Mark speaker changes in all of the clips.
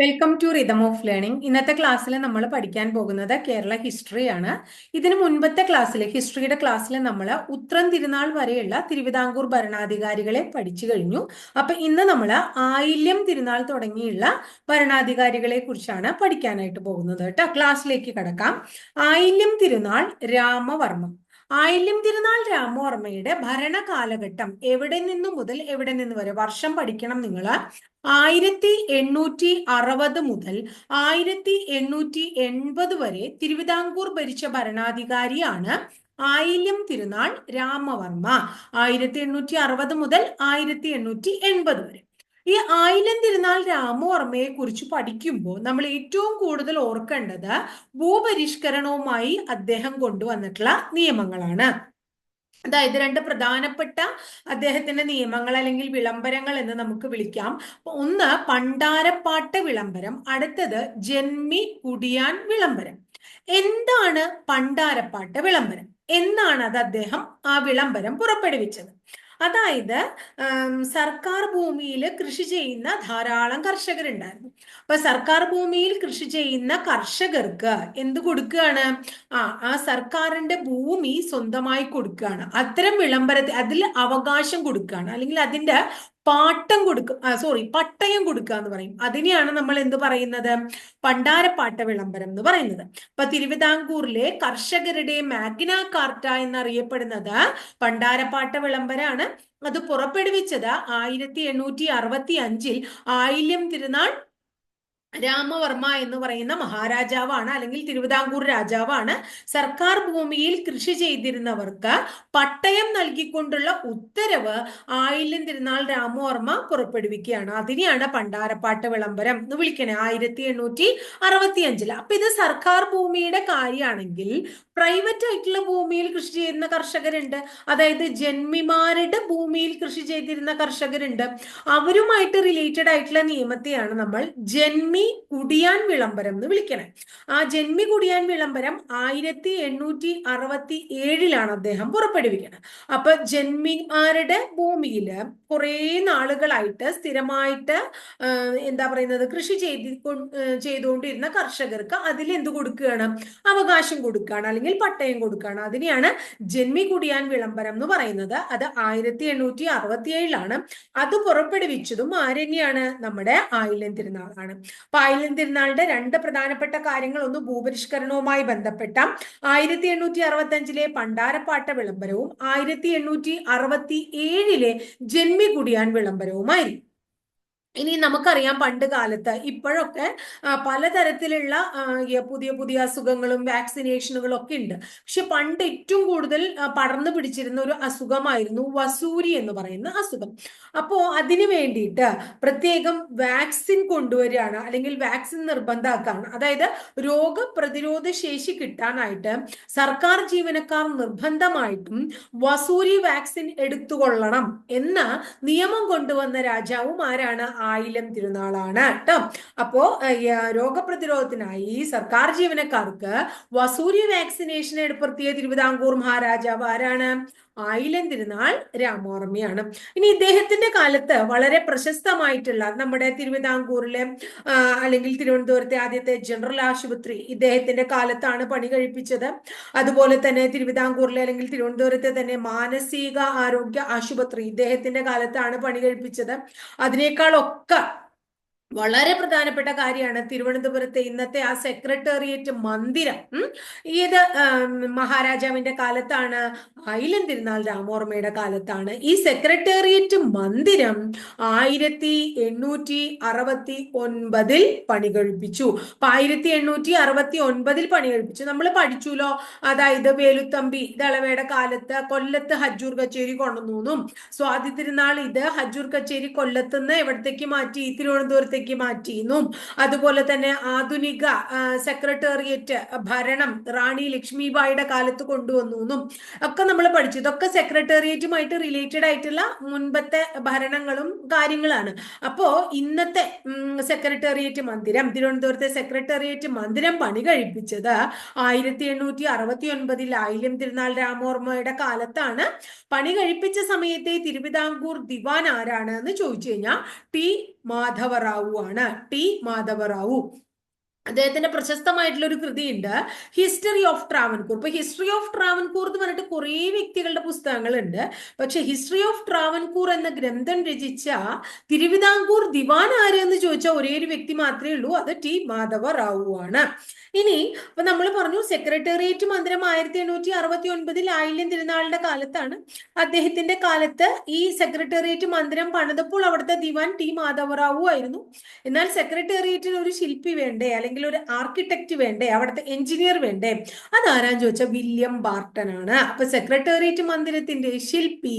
Speaker 1: Welcome to rhythm of learning ഇന്നത്തെ ക്ലാസ്സിൽ നമ്മൾ പഠിക്കാൻ പോകുന്നത് കേരള ഹിസ്റ്ററിയാണ് ഇതിനു മുൻപത്തെ ക്ലാസ്സിൽ ഹിസ്റ്ററിയുടെ ക്ലാസ്സിൽ നമ്മൾ ഉത്രം തിരുനാൾ വരെയുള്ള തിരുവിതാംകൂർ ഭരണാധികാരികളെ പഠിച്ചു കഴിഞ്ഞു. അപ്പൊ ഇന്ന് നമ്മൾ ആയില്യം തിരുനാൾ തുടങ്ങിയുള്ള ഭരണാധികാരികളെ കുറിച്ചാണ് പഠിക്കാനായിട്ട് പോകുന്നത് കേട്ടോ. ക്ലാസ്സിലേക്ക് കടക്കാം. ആയില്യം തിരുനാൾ രാമവർമ്മ. ആയില്യം തിരുനാൾ രാമവർമ്മയുടെ ഭരണകാലഘട്ടം എവിടെ നിന്ന് മുതൽ എവിടെ നിന്ന് വരെ? വർഷം പഠിക്കണം നിങ്ങൾ ആയിരത്തി എണ്ണൂറ്റി അറുപത് മുതൽ ആയിരത്തി എണ്ണൂറ്റി എൺപത് വരെ തിരുവിതാംകൂർ ഭരിച്ച ഭരണാധികാരിയാണ് ആയില്യം തിരുനാൾ രാമവർമ്മ. ആയിരത്തി എണ്ണൂറ്റി അറുപത് മുതൽ ആയിരത്തി എണ്ണൂറ്റി എൺപത് വരെ. ഈ ആയിലം തിരുനാൾ രാമവർമ്മയെ കുറിച്ച് പഠിക്കുമ്പോൾ നമ്മൾ ഏറ്റവും കൂടുതൽ ഓർക്കേണ്ടത് ഭൂപരിഷ്കരണവുമായി അദ്ദേഹം കൊണ്ടുവന്നിട്ടുള്ള നിയമങ്ങളാണ്. അതായത് രണ്ട് പ്രധാനപ്പെട്ട അദ്ദേഹത്തിന്റെ നിയമങ്ങൾ അല്ലെങ്കിൽ വിളംബരങ്ങൾ എന്ന് നമുക്ക് വിളിക്കാം. ഒന്ന് പണ്ടാരപ്പാട്ട് വിളംബരം അടുത്തത് ജന്മി കുടിയാൻ വിളംബരം. എന്താണ് പണ്ടാരപ്പാട്ട് വിളംബരം? എന്നാണ് അത് അദ്ദേഹം ആ വിളംബരം പുറപ്പെടുവിച്ചത്. അതായത് സർക്കാർ ഭൂമിയിൽ കൃഷി ചെയ്യുന്ന ധാരാളം കർഷകരുണ്ടായിരുന്നു. അപ്പൊ സർക്കാർ ഭൂമിയിൽ കൃഷി ചെയ്യുന്ന കർഷകർക്ക് എന്ത് കൊടുക്കുകയാണ്? ആ ആ സർക്കാരിന്റെ ഭൂമി സ്വന്തമായി കൊടുക്കുകയാണ്. അത്തരം വിളംബരത്തിൽ അതിൽ അവകാശം കൊടുക്കുകയാണ്. അല്ലെങ്കിൽ അതിന്റെ പാട്ടം കൊടുക്കും സോറി പട്ടയം കൊടുക്കുക എന്ന് പറയും. അതിനെയാണ് നമ്മൾ എന്ത് പറയുന്നത്? പണ്ടാരപ്പാട്ട വിളംബരം എന്ന് പറയുന്നത്. അപ്പൊ തിരുവിതാംകൂറിലെ കർഷകരുടെ മാഗ്ന കാർട്ട എന്നറിയപ്പെടുന്നത് പണ്ടാരപ്പാട്ട വിളംബരാണ്. അത് പുറപ്പെടുവിച്ചത് ആയിരത്തി എണ്ണൂറ്റി അറുപത്തി അഞ്ചിൽ ആയില്യം തിരുനാൾ രാമവർമ്മ എന്ന് പറയുന്ന മഹാരാജാവാണ് അല്ലെങ്കിൽ തിരുവിതാംകൂർ രാജാവാണ്. സർക്കാർ ഭൂമിയിൽ കൃഷി ചെയ്തിരുന്നവർക്ക് പട്ടയം നൽകിക്കൊണ്ടുള്ള ഉത്തരവ് ആയില്യം തിരുനാൾ രാമവർമ്മ പുറപ്പെടുവിക്കുകയാണ്. അതിനെയാണ് പണ്ടാരപ്പാട്ട് വിളംബരം എന്ന് വിളിക്കണേ ആയിരത്തി എണ്ണൂറ്റി അറുപത്തി അഞ്ചിൽ അപ്പൊ ഇത് സർക്കാർ ഭൂമിയുടെ കാര്യമാണെങ്കിൽ പ്രൈവറ്റ് ആയിട്ടുള്ള ഭൂമിയിൽ കൃഷി ചെയ്യുന്ന കർഷകരുണ്ട്. അതായത് ജന്മിമാരുടെ ഭൂമിയിൽ കൃഷി ചെയ്തിരുന്ന കർഷകരുണ്ട്. അവരുമായിട്ട് റിലേറ്റഡ് ആയിട്ടുള്ള നിയമത്തെയാണ് നമ്മൾ ജന്മി ജന്മി കുടിയാൻ വിളംബരം എന്ന് വിളിക്കണേ. ആ ജന്മി കുടിയാൻ വിളംബരം ആയിരത്തി എണ്ണൂറ്റി അറുപത്തി ഏഴിലാണ് അദ്ദേഹം പുറപ്പെടുവിക്കുന്നത് അപ്പൊ ജന്മിമാരുടെ ഭൂമിയിൽ കുറെ നാളുകളായിട്ട് സ്ഥിരമായിട്ട് എന്താ പറയുന്നത് കൃഷി ചെയ്ത് ചെയ്തുകൊണ്ടിരുന്ന കർഷകർക്ക് അതിൽ എന്ത് കൊടുക്കുകയാണ്? അവകാശം കൊടുക്കുകയാണ് അല്ലെങ്കിൽ പട്ടയം കൊടുക്കുകയാണ്. അതിനെയാണ് ജന്മി കുടിയാൻ വിളംബരം എന്ന് പറയുന്നത്. അത് ആയിരത്തി എണ്ണൂറ്റി അറുപത്തി ഏഴിലാണ് അത് പുറപ്പെടുവിച്ചതും ആരെന്നെയാണ്? നമ്മുടെ ആയില്യം തിരുനാളാണ്. പായലൻ തിരുനാളിന്റെ രണ്ട് പ്രധാനപ്പെട്ട കാര്യങ്ങൾ ഒന്ന് ഭൂപരിഷ്കരണവുമായി ബന്ധപ്പെട്ട ആയിരത്തി എണ്ണൂറ്റി അറുപത്തി അഞ്ചിലെ പണ്ടാരപ്പാട്ട വിളംബരവും ആയിരത്തി എണ്ണൂറ്റി അറുപത്തി ഏഴിലെ ജന്മികുടിയാൻ വിളംബരവുമായിരിക്കും. ഇനി നമുക്കറിയാം പണ്ട് കാലത്ത് ഇപ്പോഴൊക്കെ പലതരത്തിലുള്ള പുതിയ പുതിയ അസുഖങ്ങളും വാക്സിനേഷനുകളും ഒക്കെ ഉണ്ട്. പക്ഷെ പണ്ട് ഏറ്റവും കൂടുതൽ പടർന്നു പിടിച്ചിരുന്ന ഒരു അസുഖമായിരുന്നു വസൂരി എന്ന് പറയുന്ന അസുഖം. അപ്പോ അതിനു വേണ്ടിയിട്ട് പ്രത്യേകം വാക്സിൻ കൊണ്ടുവരികയാണ് അല്ലെങ്കിൽ വാക്സിൻ നിർബന്ധമാക്കാണ്. അതായത് രോഗപ്രതിരോധ ശേഷി കിട്ടാനായിട്ട് സർക്കാർ ജീവനക്കാർ നിർബന്ധമായിട്ടും വസൂരി വാക്സിൻ എടുത്തുകൊള്ളണം എന്ന നിയമം കൊണ്ടുവന്ന രാജാവും ആരാണ് ആയിരം തിരുനാളാണ് കേട്ടോ. അപ്പോ രോഗപ്രതിരോധത്തിനായി സർക്കാർ ജീവനക്കാർക്ക് വസൂരി വാക്സിനേഷൻ ഏർപ്പെടുത്തിയ തിരുവിതാംകൂർ മഹാരാജാവ് ആരാണ്? ആയിലം തിരുനാൾ രാമോർമ്മയാണ് ഇനി ഇദ്ദേഹത്തിന്റെ കാലത്ത് വളരെ പ്രശസ്തമായിട്ടുള്ള നമ്മുടെ തിരുവിതാംകൂറിലെ അല്ലെങ്കിൽ തിരുവനന്തപുരത്തെ ആദ്യത്തെ ജനറൽ ആശുപത്രി ഇദ്ദേഹത്തിന്റെ കാലത്താണ് പണി കഴിപ്പിച്ചത്. അതുപോലെ തന്നെ തിരുവിതാംകൂറിലെ അല്ലെങ്കിൽ തിരുവനന്തപുരത്തെ തന്നെ മാനസിക ആരോഗ്യ ആശുപത്രി ഇദ്ദേഹത്തിന്റെ കാലത്താണ് പണി കഴിപ്പിച്ചത്. 干. വളരെ പ്രധാനപ്പെട്ട കാര്യമാണ് തിരുവനന്തപുരത്തെ ഇന്നത്തെ ആ സെക്രട്ടേറിയറ്റ് മന്ദിരം. ഇത് മഹാരാജാവിന്റെ കാലത്താണ് ആയിരം തിരുനാൾ രാമോർമ്മയുടെ കാലത്താണ് ഈ സെക്രട്ടേറിയറ്റ് മന്ദിരം ആയിരത്തി എണ്ണൂറ്റി അറുപത്തി ഒൻപതിൽ പണി കഴിപ്പിച്ചു അപ്പൊ ആയിരത്തി എണ്ണൂറ്റി അറുപത്തി ഒൻപതിൽ പണി കഴിപ്പിച്ചു നമ്മൾ പഠിച്ചുല്ലോ അതായത് വേലുത്തമ്പി ദളവയുടെ കാലത്ത് കൊല്ലത്ത് ഹജ്ജൂർ കച്ചേരി കൊണ്ടുവന്നു സ്വാതി തിരുനാൾ ഇത് ഹജ്ജൂർ കച്ചേരി കൊല്ലത്തുനിന്ന് എവിടത്തേക്ക് മാറ്റി? തിരുവനന്തപുരത്തേക്ക് ഭാഗത്തേക്ക് മാറ്റിയെന്നും അതുപോലെ തന്നെ ആധുനിക സെക്രട്ടേറിയറ്റ് ഭരണം റാണി ലക്ഷ്മിബായിയുടെ കാലത്ത് കൊണ്ടുവന്നു. എന്നും ഒക്കെ നമ്മൾ പഠിച്ചു. ഇതൊക്കെ സെക്രട്ടേറിയറ്റുമായിട്ട് റിലേറ്റഡ് ആയിട്ടുള്ള മുൻപത്തെ ഭരണങ്ങളും കാര്യങ്ങളാണ്. അപ്പോ ഇന്നത്തെ സെക്രട്ടേറിയറ്റ് മന്ദിരം തിരുവനന്തപുരത്തെ സെക്രട്ടേറിയറ്റ് മന്ദിരം പണി കഴിപ്പിച്ചത് ആയിരത്തി എണ്ണൂറ്റി അറുപത്തി ഒൻപതിൽ ആയില്യം തിരുനാൾ രാമോർമ്മയുടെ കാലത്താണ്. പണി കഴിപ്പിച്ച സമയത്തെ തിരുവിതാംകൂർ ദിവാൻ ആരാണ് എന്ന് ചോദിച്ചു കഴിഞ്ഞാൽ ടി മാധവറാവു ആണ് ടി മാധവറാവു അദ്ദേഹത്തിന്റെ പ്രശസ്തമായിട്ടുള്ള ഒരു കൃതിയുണ്ട് ഹിസ്റ്ററി ഓഫ് ട്രാവൻകൂർ ഇപ്പൊ ഹിസ്റ്ററി ഓഫ് ട്രാവൻകൂർ എന്ന് പറഞ്ഞിട്ട് കുറേ വ്യക്തികളുടെ പുസ്തകങ്ങളുണ്ട്. പക്ഷെ ഹിസ്റ്ററി ഓഫ് ട്രാവൻകൂർ എന്ന ഗ്രന്ഥം രചിച്ച തിരുവിതാംകൂർ ദിവാൻ ആര് എന്ന് ചോദിച്ച ഒരേ ഒരു വ്യക്തി മാത്രമേ ഉള്ളൂ. അത് ടി മാധവ റാവു ആണ്. ഇനി ഇപ്പൊ നമ്മൾ പറഞ്ഞു സെക്രട്ടേറിയറ്റ് മന്ദിരം ആയിരത്തി എണ്ണൂറ്റി അറുപത്തി ഒൻപതിൽ ആയില്യം തിരുനാളിന്റെ കാലത്താണ് അദ്ദേഹത്തിന്റെ കാലത്ത് ഈ സെക്രട്ടേറിയറ്റ് മന്ദിരം പണിതപ്പോൾ അവിടുത്തെ ദിവാൻ ടി മാധവറാവു ആയിരുന്നു. എന്നാൽ സെക്രട്ടേറിയറ്റിന് ഒരു ശില്പി വേണ്ടേ? അല്ലെങ്കിൽ ഒരു ആർക്കിടെക്റ്റ് വേണ്ടേ അവിടുത്തെ എഞ്ചിനീയർ വേണ്ടേ? അതാരാന്ന് ചോദിച്ചാൽ വില്യം ബാർട്ടൺ ആണ്. അപ്പൊ സെക്രട്ടേറിയറ്റ് മന്ദിരത്തിന്റെ ശില്പി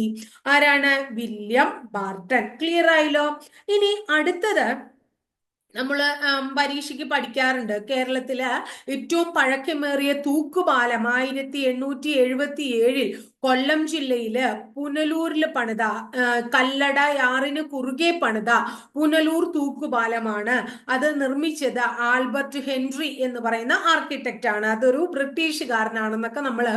Speaker 1: ആരാണ്? William Barton. ക്ലിയർ ആയല്ലോ? ഇനി അടുത്തത് നമ്മൾ പരീക്ഷയ്ക്ക് പഠിക്കാറുണ്ട്. കേരളത്തിലെ ഏറ്റവും പഴക്കമേറിയ തൂക്കുപാലം ആയിരത്തി എണ്ണൂറ്റി എഴുപത്തി ഏഴിൽ കൊല്ലം ജില്ലയിൽ പുനലൂരിൽ പണിത കല്ലട യാറിന് കുറുകെ പണിത പുനലൂർ തൂക്കുപാലമാണ്. അത് നിർമ്മിച്ചത് ആൽബർട്ട് ഹെൻറി എന്ന് പറയുന്ന ആർക്കിടെക്റ്റ് ആണ്. അതൊരു ബ്രിട്ടീഷുകാരനാണെന്നൊക്കെ നമ്മൾ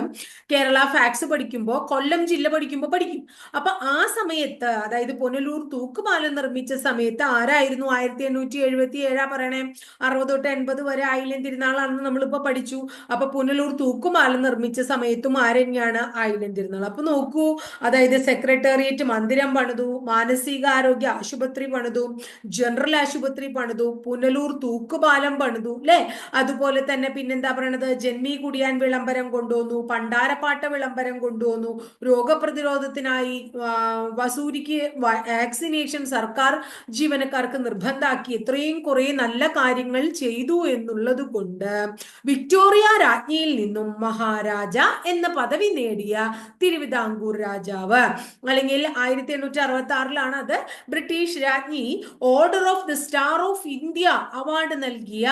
Speaker 1: കേരള ഫാക്സ് പഠിക്കുമ്പോൾ കൊല്ലം ജില്ല പഠിക്കുമ്പോൾ പഠിക്കും. അപ്പൊ ആ സമയത്ത് അതായത് പുനലൂർ തൂക്കുപാലം നിർമ്മിച്ച സമയത്ത് ആരായിരുന്നു ആയിരത്തി എണ്ണൂറ്റി എഴുപത്തി ഏഴാ പറയണേ? അറുപത് തൊട്ട് എൺപത് വരെ ആയില്യം തിരുനാളാണെന്ന് നമ്മളിപ്പോ പഠിച്ചു. അപ്പൊ പുനലൂർ തൂക്കുപാലം നിർമ്മിച്ച സമയത്തും ആരെന്നെയാണ് ആയില്യം തിരുനാൾ അപ്പൊ നോക്കൂ അതായത് സെക്രട്ടേറിയറ്റ് മന്ദിരം പണിതു മാനസികാരോഗ്യ ആശുപത്രി പണിതു ജനറൽ ആശുപത്രി പണിതു പുനലൂർ തൂക്കുപാലം പണിതു അല്ലെ അതുപോലെ തന്നെ പിന്നെന്താ പറയണത്? ജന്മി കുടിയാൻ വിളംബരം കൊണ്ടുവന്നു പണ്ടാരപ്പാട്ട വിളംബരം കൊണ്ടുവന്നു രോഗപ്രതിരോധത്തിനായി വസൂരിക്ക് വാക്സിനേഷൻ സർക്കാർ ജീവനക്കാർക്ക് നിർബന്ധാക്കി ഇത്രയും കുറെ നല്ല കാര്യങ്ങൾ ചെയ്തു എന്നുള്ളത് കൊണ്ട് വിക്ടോറിയ രാജ്ഞിയിൽ നിന്നും മഹാരാജ എന്ന പദവി നേടിയ തിരുവിതാംകൂർ രാജാവ്. അല്ലെങ്കിൽ ആയിരത്തി എണ്ണൂറ്റി അറുപത്തി ആറിലാണ് അത് ബ്രിട്ടീഷ് രാജ്ഞി order of the star of India award നൽകിയ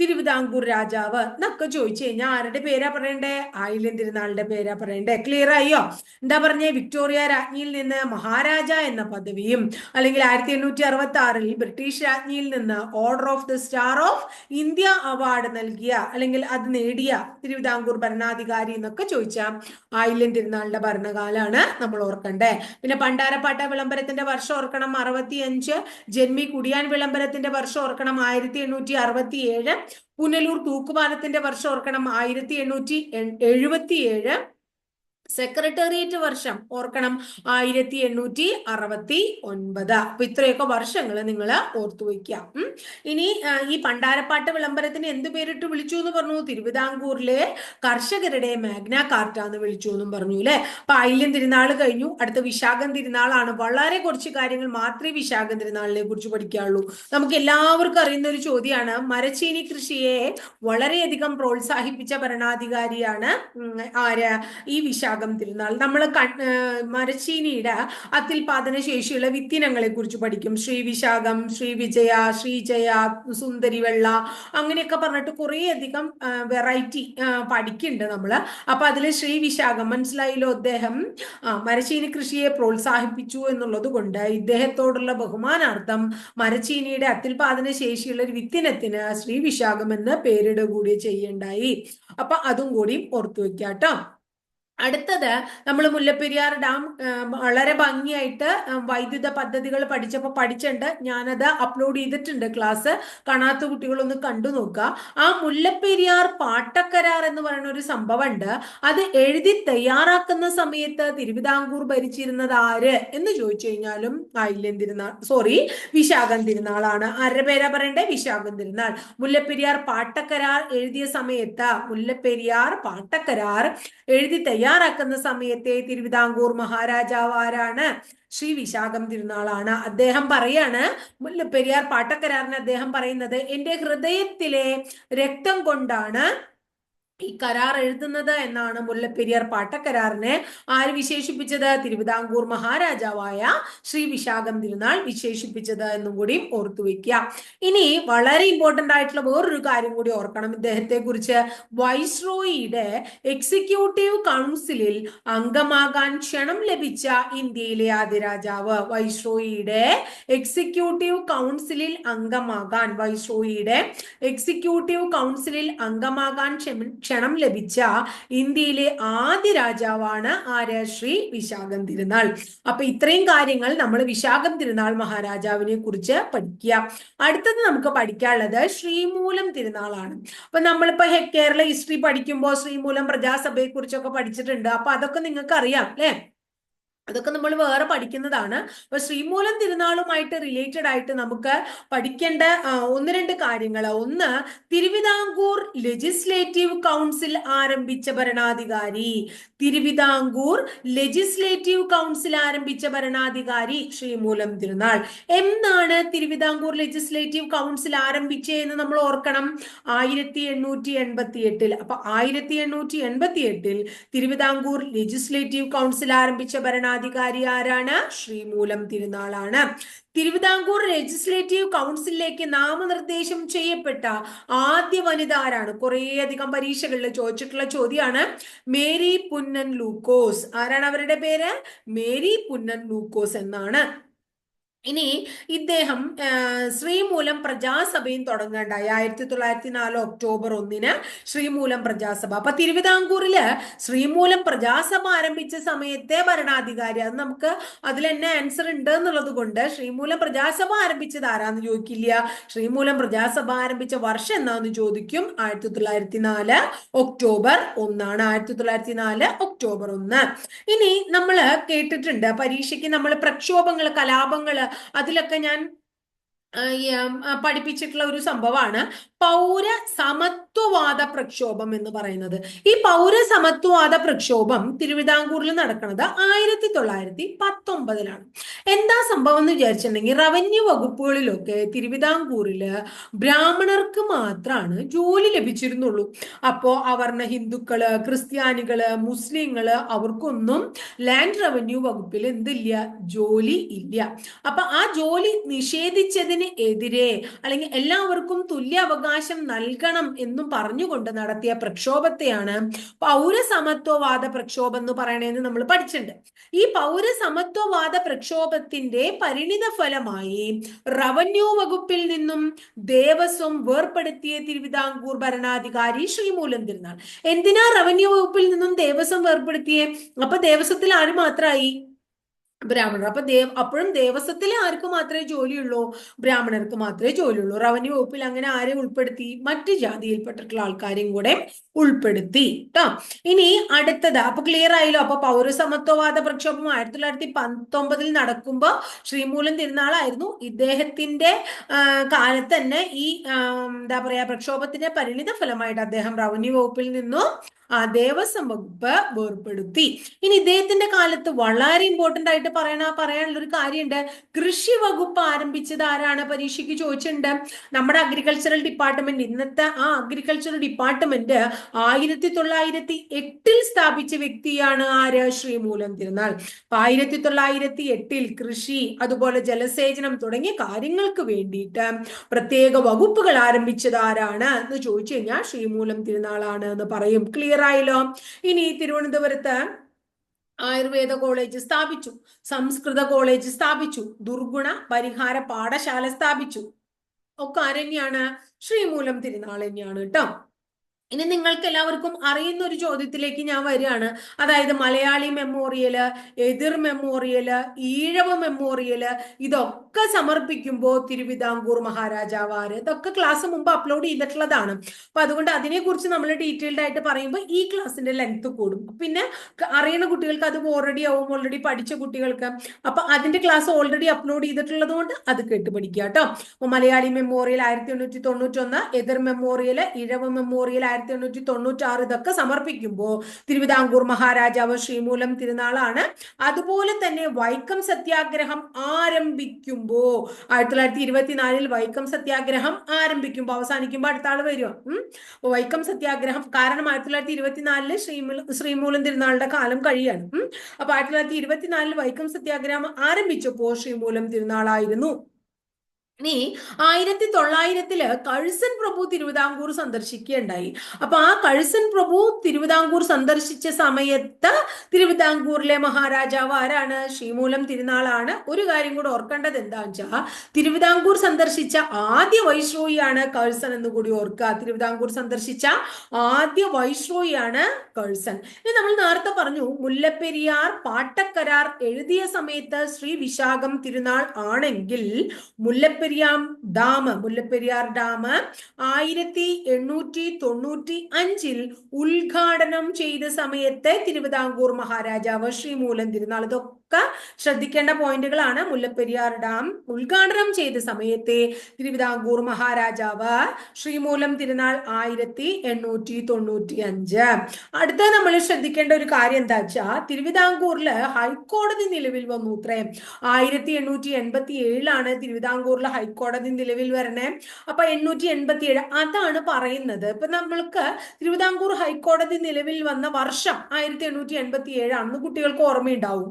Speaker 1: തിരുവിതാംകൂർ രാജാവ് എന്നൊക്കെ ചോദിച്ചു കഴിഞ്ഞാൽ ആരുടെ പേരാ പറയണ്ടേ? ആയില്യം തിരുനാളിന്റെ പേരാ പറയണ്ടേ? ക്ലിയർ ആയോ? എന്താ പറഞ്ഞേ? വിക്ടോറിയ രാജ്ഞിയിൽ നിന്ന് മഹാരാജ എന്ന പദവിയും അല്ലെങ്കിൽ ആയിരത്തി എണ്ണൂറ്റി അറുപത്തി ആറിൽ ബ്രിട്ടീഷ് രാജ്ഞിയിൽ നിന്ന് order of the star of India award നൽകിയ അല്ലെങ്കിൽ അത് നേടിയ തിരുവിതാംകൂർ ഭരണാധികാരി എന്നൊക്കെ ചോദിച്ചാൽ ആയില്യം തിരുനാളിന്റെ ഭരണകാലാണ് നമ്മൾ ഓർക്കണ്ടേ. പിന്നെ പണ്ടാരപ്പാട്ട വിളംബരത്തിന്റെ വർഷം ഓർക്കണം അറുപത്തി അഞ്ച് ജന്മി കുടിയാൻ വിളംബരത്തിന്റെ വർഷം ഓർക്കണം ആയിരത്തി എണ്ണൂറ്റി അറുപത്തി ഏഴ് പുനലൂർ തൂക്കുപാലത്തിന്റെ വർഷം ഓർക്കണം ആയിരത്തി എണ്ണൂറ്റി എഴുപത്തി ഏഴ് സെക്രട്ടേറിയറ്റ് വർഷം ഓർക്കണം ആയിരത്തി എണ്ണൂറ്റി അറുപത്തി ഒൻപത് അപ്പൊ ഇത്രയൊക്കെ വർഷങ്ങൾ നിങ്ങൾ ഓർത്തു വയ്ക്കുക. ഇനി ഈ പണ്ടാരപ്പാട്ട് വിളംബരത്തിന് എന്ത് പേരിട്ട് വിളിച്ചു എന്ന് പറഞ്ഞു? തിരുവിതാംകൂറിലെ കർഷകരുടെ മാഗ്ന കാർട്ട എന്ന് വിളിച്ചു എന്നും പറഞ്ഞു അല്ലെ അപ്പൊ ആയില്യം തിരുനാൾ കഴിഞ്ഞു. അടുത്ത വിശാഖം തിരുനാളാണ്. വളരെ കുറച്ച് കാര്യങ്ങൾ മാത്രമേ വിശാഖം തിരുനാളിനെ കുറിച്ച് പഠിക്കാനുള്ളൂ നമുക്ക് എല്ലാവർക്കും അറിയുന്ന ഒരു ചോദ്യമാണ് മരച്ചീനി കൃഷിയെ വളരെയധികം പ്രോത്സാഹിപ്പിച്ച ഭരണാധികാരിയാണ് ആര്? ഈ വിശാഖം തിരുനാൾ നമ്മൾ മരച്ചീനിയുടെ അത്യുൽപാദന ശേഷിയുള്ള വിത്തിനങ്ങളെ കുറിച്ച് പഠിക്കും. ശ്രീ വിശാഖം ശ്രീ വിജയ ശ്രീജയ സുന്ദരി വെള്ള അങ്ങനെയൊക്കെ പറഞ്ഞിട്ട് കുറേ അധികം വെറൈറ്റി പഠിക്കുന്നുണ്ട് നമ്മൾ അപ്പൊ അതിൽ ശ്രീ വിശാഖം മനസ്സിലായല്ലോ അദ്ദേഹം? മരച്ചീനി കൃഷിയെ പ്രോത്സാഹിപ്പിച്ചു എന്നുള്ളത് കൊണ്ട് ഇദ്ദേഹത്തോടുള്ള ബഹുമാനാർത്ഥം മരച്ചീനിയുടെ അത്യുൽപാദന ശേഷിയുള്ള ഒരു വിത്തിനത്തിന് ശ്രീ വിശാഖം എന്ന് പേരിടുക കൂടി ചെയ്യണ്ടായി. അപ്പൊ അതും കൂടി ഓർത്തു വെക്കാട്ടോ. അടുത്തത് നമ്മൾ മുല്ലപ്പെരിയാർ ഡാം വളരെ ഭംഗിയായിട്ട് വൈദ്യുത പദ്ധതികൾ പഠിച്ചപ്പോൾ പഠിച്ചിട്ടുണ്ട്. ഞാനത് അപ്ലോഡ് ചെയ്തിട്ടുണ്ട് ക്ലാസ്. കാണാത്ത കുട്ടികളൊന്ന് കണ്ടു നോക്കുക. ആ മുല്ലപ്പെരിയാർ പാട്ടക്കരാർ എന്ന് പറയുന്ന ഒരു സംഭവമുണ്ട്. അത് എഴുതി തയ്യാറാക്കുന്ന സമയത്ത് തിരുവിതാംകൂർ ഭരിച്ചിരുന്നത് ആര് എന്ന് ചോദിച്ചു കഴിഞ്ഞാലും ആയില്യം തിരുനാൾ സോറി വിശാഖം തിരുനാളാണ്. ആരുടെ പേരാ പറയണ്ടേ? വിശാഖം തിരുനാൾ. മുല്ലപ്പെരിയാർ പാട്ടക്കരാർ എഴുതിയ സമയത്ത് മുല്ലപ്പെരിയാർ പാട്ടക്കരാർ എഴുതി തയ്യാറാക്കുന്ന സമയത്തെ തിരുവിതാംകൂർ മഹാരാജാവ് ആരാണ് ശ്രീ വിശാഖം തിരുനാളാണ്. അദ്ദേഹം പറയാണ് മുല്ലപ്പെരിയാർ പാട്ടക്കരാറിന് അദ്ദേഹം പറയുന്നത് എന്റെ ഹൃദയത്തിലെ രക്തം കൊണ്ടാണ് ഈ കരാർ എഴുതുന്നത് എന്നാണ് മുല്ലപ്പെരിയാർ പാട്ടക്കരാറിനെ ആര് വിശേഷിപ്പിച്ചത്? തിരുവിതാംകൂർ മഹാരാജാവായ ശ്രീ വിശാഖം തിരുനാൾ വിശേഷിപ്പിച്ചത് എന്നും കൂടി ഓർത്തു വെക്കുക. ഇനി വളരെ ഇമ്പോർട്ടന്റ് ആയിട്ടുള്ള വേറൊരു കാര്യം കൂടി ഓർക്കണം. ഇദ്ദേഹത്തെ കുറിച്ച് വൈസ്രോയിയുടെ എക്സിക്യൂട്ടീവ് കൗൺസിലിൽ അംഗമാകാൻ ക്ഷണം ലഭിച്ച ഇന്ത്യയിലെ ആദ്യ രാജാവ്. വൈസ്രോയിയുടെ എക്സിക്യൂട്ടീവ് കൗൺസിലിൽ അംഗമാകാൻ വൈസ്രോയിയുടെ എക്സിക്യൂട്ടീവ് കൗൺസിലിൽ അംഗമാകാൻ ക്ഷമ ക്ഷണം ലഭിച്ച ഇന്ത്യയിലെ ആദ്യ രാജാവാണ് ആര്? ശ്രീ വിശാഖം തിരുനാൾ. അപ്പൊ ഇത്രയും കാര്യങ്ങൾ നമ്മൾ വിശാഖം തിരുനാൾ മഹാരാജാവിനെ കുറിച്ച് പഠിക്കുക. അടുത്തത് നമുക്ക് പഠിക്കാനുള്ളത് ശ്രീമൂലം തിരുനാളാണ്. അപ്പൊ നമ്മളിപ്പോ കേരള ഹിസ്റ്ററി പഠിക്കുമ്പോൾ ശ്രീമൂലം പ്രജാസഭയെ കുറിച്ചൊക്കെ പഠിച്ചിട്ടുണ്ട്. അപ്പൊ അതൊക്കെ നിങ്ങൾക്ക് അറിയാം അല്ലെ? അതൊക്കെ നമ്മൾ വേറെ പഠിക്കുന്നതാണ്. അപ്പൊ ശ്രീമൂലം തിരുനാളുമായിട്ട് റിലേറ്റഡ് ആയിട്ട് നമുക്ക് പഠിക്കേണ്ട ഒന്ന് രണ്ട് കാര്യങ്ങൾ ഒന്ന് തിരുവിതാംകൂർ ലെജിസ്ലേറ്റീവ് കൗൺസിൽ ആരംഭിച്ച ഭരണാധികാരി. തിരുവിതാംകൂർ ലെജിസ്ലേറ്റീവ് കൗൺസിൽ ആരംഭിച്ച ഭരണാധികാരി ശ്രീമൂലം തിരുനാൾ. എന്നാണ് തിരുവിതാംകൂർ ലെജിസ്ലേറ്റീവ് കൗൺസിൽ ആരംഭിച്ചതെന്ന് നമ്മൾ ഓർക്കണം? ആയിരത്തി എണ്ണൂറ്റി എൺപത്തി എട്ടിൽ അപ്പൊ ആയിരത്തി എണ്ണൂറ്റി എൺപത്തി എട്ടിൽ തിരുവിതാംകൂർ ലെജിസ്ലേറ്റീവ് കൗൺസിൽ ആരംഭിച്ച ഭരണ ഭരണാധികാരി ആരാണ്? ശ്രീമൂലം തിരുനാളാണ്. തിരുവിതാംകൂർ ലെജിസ്ലേറ്റീവ് കൗൺസിലിലേക്ക് നാമനിർദ്ദേശം ചെയ്യപ്പെട്ട ആദ്യ വനിത ആരാണ്? കുറേയധികം പരീക്ഷകളിൽ ചോദിച്ചിട്ടുള്ള ചോദ്യമാണ് മേരി പുന്നൻ ലൂക്കോസ്. ആരാണ് അവരുടെ പേര്? മേരി പുന്നൻ ലൂക്കോസ് എന്നാണ്. ഇനി ഇദ്ദേഹം ശ്രീമൂലം പ്രജാസഭയും തുടങ്ങേണ്ടായി. ആയിരത്തി തൊള്ളായിരത്തി നാല് ഒക്ടോബർ ഒന്നിന് ശ്രീമൂലം പ്രജാസഭ. അപ്പൊ തിരുവിതാംകൂറിൽ ശ്രീമൂലം പ്രജാസഭ ആരംഭിച്ച സമയത്തെ ഭരണാധികാരി. അത് നമുക്ക് അതിൽ തന്നെ ആൻസർ ഉണ്ട് എന്നുള്ളത് കൊണ്ട് ശ്രീമൂലം പ്രജാസഭ ആരംഭിച്ചത് ആരാന്ന് ചോദിക്കില്ല. ശ്രീമൂലം പ്രജാസഭ ആരംഭിച്ച വർഷം എന്നാന്ന് ചോദിക്കും? ആയിരത്തി തൊള്ളായിരത്തി നാല് ഒക്ടോബർ ഒന്നാണ്. ആയിരത്തി തൊള്ളായിരത്തി നാല് ഒക്ടോബർ ഒന്ന്. ഇനി നമ്മൾ കേട്ടിട്ടുണ്ട് പരീക്ഷയ്ക്ക് നമ്മൾ പ്രക്ഷോഭങ്ങൾ കലാപങ്ങൾ അതിലൊക്കെ ഞാൻ പഠിപ്പിച്ചിട്ടുള്ള ഒരു സംഭവമാണ്. പൗര സമത്വവാദ പ്രക്ഷോഭം എന്ന് പറയുന്നത്. ഈ പൗര സമത്വവാദ പ്രക്ഷോഭം തിരുവിതാംകൂറിൽ നടക്കുന്നത് ആയിരത്തി തൊള്ളായിരത്തി പത്തൊമ്പതിലാണ്. എന്താ സംഭവം എന്ന് വിചാരിച്ചിട്ടുണ്ടെങ്കിൽ റവന്യൂ വകുപ്പുകളിലൊക്കെ തിരുവിതാംകൂറിൽ ബ്രാഹ്മണർക്ക് മാത്രമാണ് ജോലി ലഭിച്ചിരുന്നുള്ളൂ. അപ്പോ അവർണ ഹിന്ദുക്കൾ ക്രിസ്ത്യാനികൾ മുസ്ലിങ്ങൾ അവർക്കൊന്നും ലാൻഡ് റവന്യൂ വകുപ്പിൽ എന്തില്ല? ജോലി ഇല്ല. അപ്പൊ ആ ജോലി നിഷേധിച്ചതിന് എതിരെ അല്ലെങ്കിൽ എല്ലാവർക്കും തുല്യ അവകാശം നൽകണം എന്നും പറഞ്ഞുകൊണ്ട് നടത്തിയ പ്രക്ഷോഭത്തെയാണ് പൗരസമത്വവാദ പ്രക്ഷോഭം എന്ന് പറയണേന്ന് നമ്മൾ പഠിച്ചിട്ടുണ്ട്. ഈ പൗരസമത്വവാദ പ്രക്ഷോഭത്തിന്റെ പരിണിത ഫലമായി റവന്യൂ വകുപ്പിൽ നിന്നും ദേവസ്വം വേർപ്പെടുത്തിയ തിരുവിതാംകൂർ ഭരണാധികാരി ശ്രീ മൂലം തിരുനാൾ എന്തിനാ റവന്യൂ വകുപ്പിൽ നിന്നും ദേവസ്വം വേർപ്പെടുത്തിയേ? അപ്പൊ ദേവസ്വത്തിൽ ആര് മാത്രമായി ബ്രാഹ്മണർ. അപ്പൊ ദേവ് അപ്പോഴും ദേവസ്വത്തിലെ ആർക്ക് മാത്രമേ ജോലിയുള്ളൂ? ബ്രാഹ്മണർക്ക് മാത്രമേ ജോലിയുള്ളൂ. റവന്യൂ വകുപ്പിൽ അങ്ങനെ ആരെ ഉൾപ്പെടുത്തി? മറ്റ് ജാതിയിൽപ്പെട്ടിട്ടുള്ള ആൾക്കാരെയും കൂടെ ഉൾപ്പെടുത്തി. കേട്ടോ ഇനി അടുത്തത്. അപ്പൊ ക്ലിയർ ആയല്ലോ. അപ്പൊ പൗരസമത്വവാദ പ്രക്ഷോഭം ആയിരത്തി തൊള്ളായിരത്തി പത്തൊമ്പതിൽ നടക്കുമ്പോ ശ്രീമൂലൻ തിരുനാളായിരുന്നു. ഇദ്ദേഹത്തിന്റെ കാലത്ത് തന്നെ ഈ എന്താ പറയാ പ്രക്ഷോഭത്തിന്റെ പരിണിത ഫലമായിട്ട് അദ്ദേഹം റവന്യൂ വകുപ്പിൽ നിന്നും ദേവസ്വം വകുപ്പ് വേർപ്പെടുത്തി. ഇനി ഇദ്ദേഹത്തിന്റെ കാലത്ത് വളരെ ഇമ്പോർട്ടന്റ് ആയിട്ട് പറയണ പറയാനുള്ള ഒരു കാര്യമുണ്ട് കൃഷി വകുപ്പ് ആരംഭിച്ചത് ആരാണ്? പരീക്ഷയ്ക്ക് ചോദിച്ചിട്ടുണ്ട്. നമ്മുടെ അഗ്രികൾച്ചറൽ ഡിപ്പാർട്ട്മെന്റ് ഇന്നത്തെ ആ അഗ്രികൾച്ചറൽ ഡിപ്പാർട്ട്മെന്റ് ആയിരത്തി തൊള്ളായിരത്തി എട്ടിൽ സ്ഥാപിച്ച വ്യക്തിയാണ് ആര്? ശ്രീ മൂലം തിരുനാൾ. അപ്പൊ ആയിരത്തി തൊള്ളായിരത്തി എട്ടിൽ കൃഷി അതുപോലെ ജലസേചനം തുടങ്ങിയ കാര്യങ്ങൾക്ക് വേണ്ടിയിട്ട് പ്രത്യേക വകുപ്പുകൾ ആരംഭിച്ചത് ആരാണ്? എന്ന് ചോദിച്ചു കഴിഞ്ഞാൽ ശ്രീമൂലം തിരുനാളാണ് എന്ന് പറയും. ക്ലിയർ ആയല്ലോ ഇനി തിരുവനന്തപുരത്ത് ആയുർവേദ കോളേജ് സ്ഥാപിച്ചു. സംസ്കൃത കോളേജ് സ്ഥാപിച്ചു. ദുർഗുണ പരിഹാര പാഠശാല സ്ഥാപിച്ചു. ഒക്കെ ആരെന്നെയാണ്? ശ്രീമൂലം തിരുനാൾ തന്നെയാണ് കേട്ടോ. ഇനി നിങ്ങൾക്ക് എല്ലാവർക്കും അറിയുന്ന ഒരു ചോദ്യത്തിലേക്ക് ഞാൻ വരികയാണ്. അതായത് മലയാളി മെമ്മോറിയൽ എതിർ മെമ്മോറിയൽ ഈഴവ മെമ്മോറിയൽ ഇതൊക്കെ സമർപ്പിക്കുമ്പോൾ തിരുവിതാംകൂർ മഹാരാജാവാര് ഇതൊക്കെ ക്ലാസ് മുമ്പ് അപ്ലോഡ് ചെയ്തിട്ടുള്ളതാണ്. അപ്പൊ അതുകൊണ്ട് അതിനെക്കുറിച്ച് നമ്മൾ ഡീറ്റെയിൽഡ് ആയിട്ട് പറയുമ്പോൾ ഈ ക്ലാസ്സിന്റെ ലെങ്ത് കൂടും. പിന്നെ അറിയുന്ന കുട്ടികൾക്ക് അത് ഓൾറെഡി ആവും ഓൾറെഡി പഠിച്ച കുട്ടികൾക്ക്. അപ്പൊ അതിന്റെ ക്ലാസ് ഓൾറെഡി അപ്ലോഡ് ചെയ്തിട്ടുള്ളത് കൊണ്ട് അത് കേട്ട്. പഠിക്കുക കേട്ടോ മലയാളി മെമ്മോറിയൽ ആയിരത്തി എണ്ണൂറ്റി തൊണ്ണൂറ്റി ഒന്ന് എതിർ മെമ്മോറിയൽ ഇഴവ മെമ്മോറിയൽ ആയിരത്തി എണ്ണൂറ്റി തൊണ്ണൂറ്റി ആറ് ഇതൊക്കെ സമർപ്പിക്കുമ്പോൾ തിരുവിതാംകൂർ മഹാരാജാവ് ശ്രീമൂലം തിരുനാളാണ്. അതുപോലെ തന്നെ വൈക്കം സത്യാഗ്രഹം ആരംഭിക്കുമ്പോൾ ആയിരത്തി തൊള്ളായിരത്തി ഇരുപത്തിനാലിൽ വൈക്കം സത്യാഗ്രഹം ആരംഭിക്കുമ്പോൾ അവസാനിക്കുമ്പോൾ അടുത്ത ആൾ വരും വൈക്കം സത്യാഗ്രഹം കാരണം ആയിരത്തി തൊള്ളായിരത്തി ഇരുപത്തിനാലിൽ ശ്രീമൂലം ശ്രീമൂലം തിരുനാളുടെ കാലം കഴിയാണ്. അപ്പൊ ആയിരത്തി തൊള്ളായിരത്തി ഇരുപത്തിനാലിൽ വൈക്കം സത്യാഗ്രഹം ആരംഭിച്ചപ്പോ ശ്രീമൂലം തിരുനാളായിരുന്നു. ഇനി ആയിരത്തി തൊള്ളായിരത്തിൽ കഴ്സൻ പ്രഭു തിരുവിതാംകൂർ സന്ദർശിക്കുകയുണ്ടായി. അപ്പൊ ആ കഴ്സൻ പ്രഭു തിരുവിതാംകൂർ സന്ദർശിച്ച സമയത്ത് തിരുവിതാംകൂറിലെ മഹാരാജാവ് ആരാണ്? ശ്രീമൂലം തിരുനാളാണ്. ഒരു കാര്യം കൂടെ ഓർക്കേണ്ടത് എന്താ വെച്ചാൽ തിരുവിതാംകൂർ സന്ദർശിച്ച ആദ്യ വൈശ്രോയിയാണ് കഴ്സൺ എന്ന് കൂടി ഓർക്കുക. തിരുവിതാംകൂർ സന്ദർശിച്ച ആദ്യ വൈശ്രോയിയാണ് കഴ്സൺ ഇനി നമ്മൾ നേരത്തെ പറഞ്ഞു മുല്ലപ്പെരിയാർ പാട്ടക്കരാർ എഴുതിയ സമയത്ത് ശ്രീ വിശാഖം തിരുനാൾ ആണെങ്കിൽ മുല്ലപ്പെരിയാർ ഡാം മുല്ലപ്പെരിയാർ ഡാം ആയിരത്തി എണ്ണൂറ്റി തൊണ്ണൂറ്റി അഞ്ചിൽ ഉദ്ഘാടനം ചെയ്ത സമയത്ത് തിരുവിതാംകൂർ മഹാരാജാവ് ശ്രീമൂലം തിരുനാൾ ഇതൊക്കെ ശ്രദ്ധിക്കേണ്ട പോയിന്റുകളാണ്. മുല്ലപ്പെരിയാർ ഡാം ഉദ്ഘാടനം ചെയ്ത സമയത്തെ തിരുവിതാംകൂർ മഹാരാജാവ് ശ്രീമൂലം തിരുനാൾ ആയിരത്തി എണ്ണൂറ്റി തൊണ്ണൂറ്റി അഞ്ച്. അടുത്ത നമ്മൾ ശ്രദ്ധിക്കേണ്ട ഒരു കാര്യം എന്താ വെച്ചാൽ തിരുവിതാംകൂറിൽ ഹൈക്കോടതി നിലവിൽ വന്നു ഇത്രയും. ആയിരത്തി എണ്ണൂറ്റി എൺപത്തി ഏഴിലാണ് തിരുവിതാംകൂറിലെ ഹൈക്കോടതി നിലവിൽ വരണേ. അപ്പൊ എണ്ണൂറ്റി എൺപത്തി ഏഴ് അതാണ് പറയുന്നത്. ഇപ്പൊ നമ്മൾക്ക് തിരുവിതാംകൂർ ഹൈക്കോടതി നിലവിൽ വന്ന വർഷം ആയിരത്തി എണ്ണൂറ്റി എൺപത്തി ഏഴ് അന്ന് കുട്ടികൾക്ക് ഓർമ്മയുണ്ടാവും.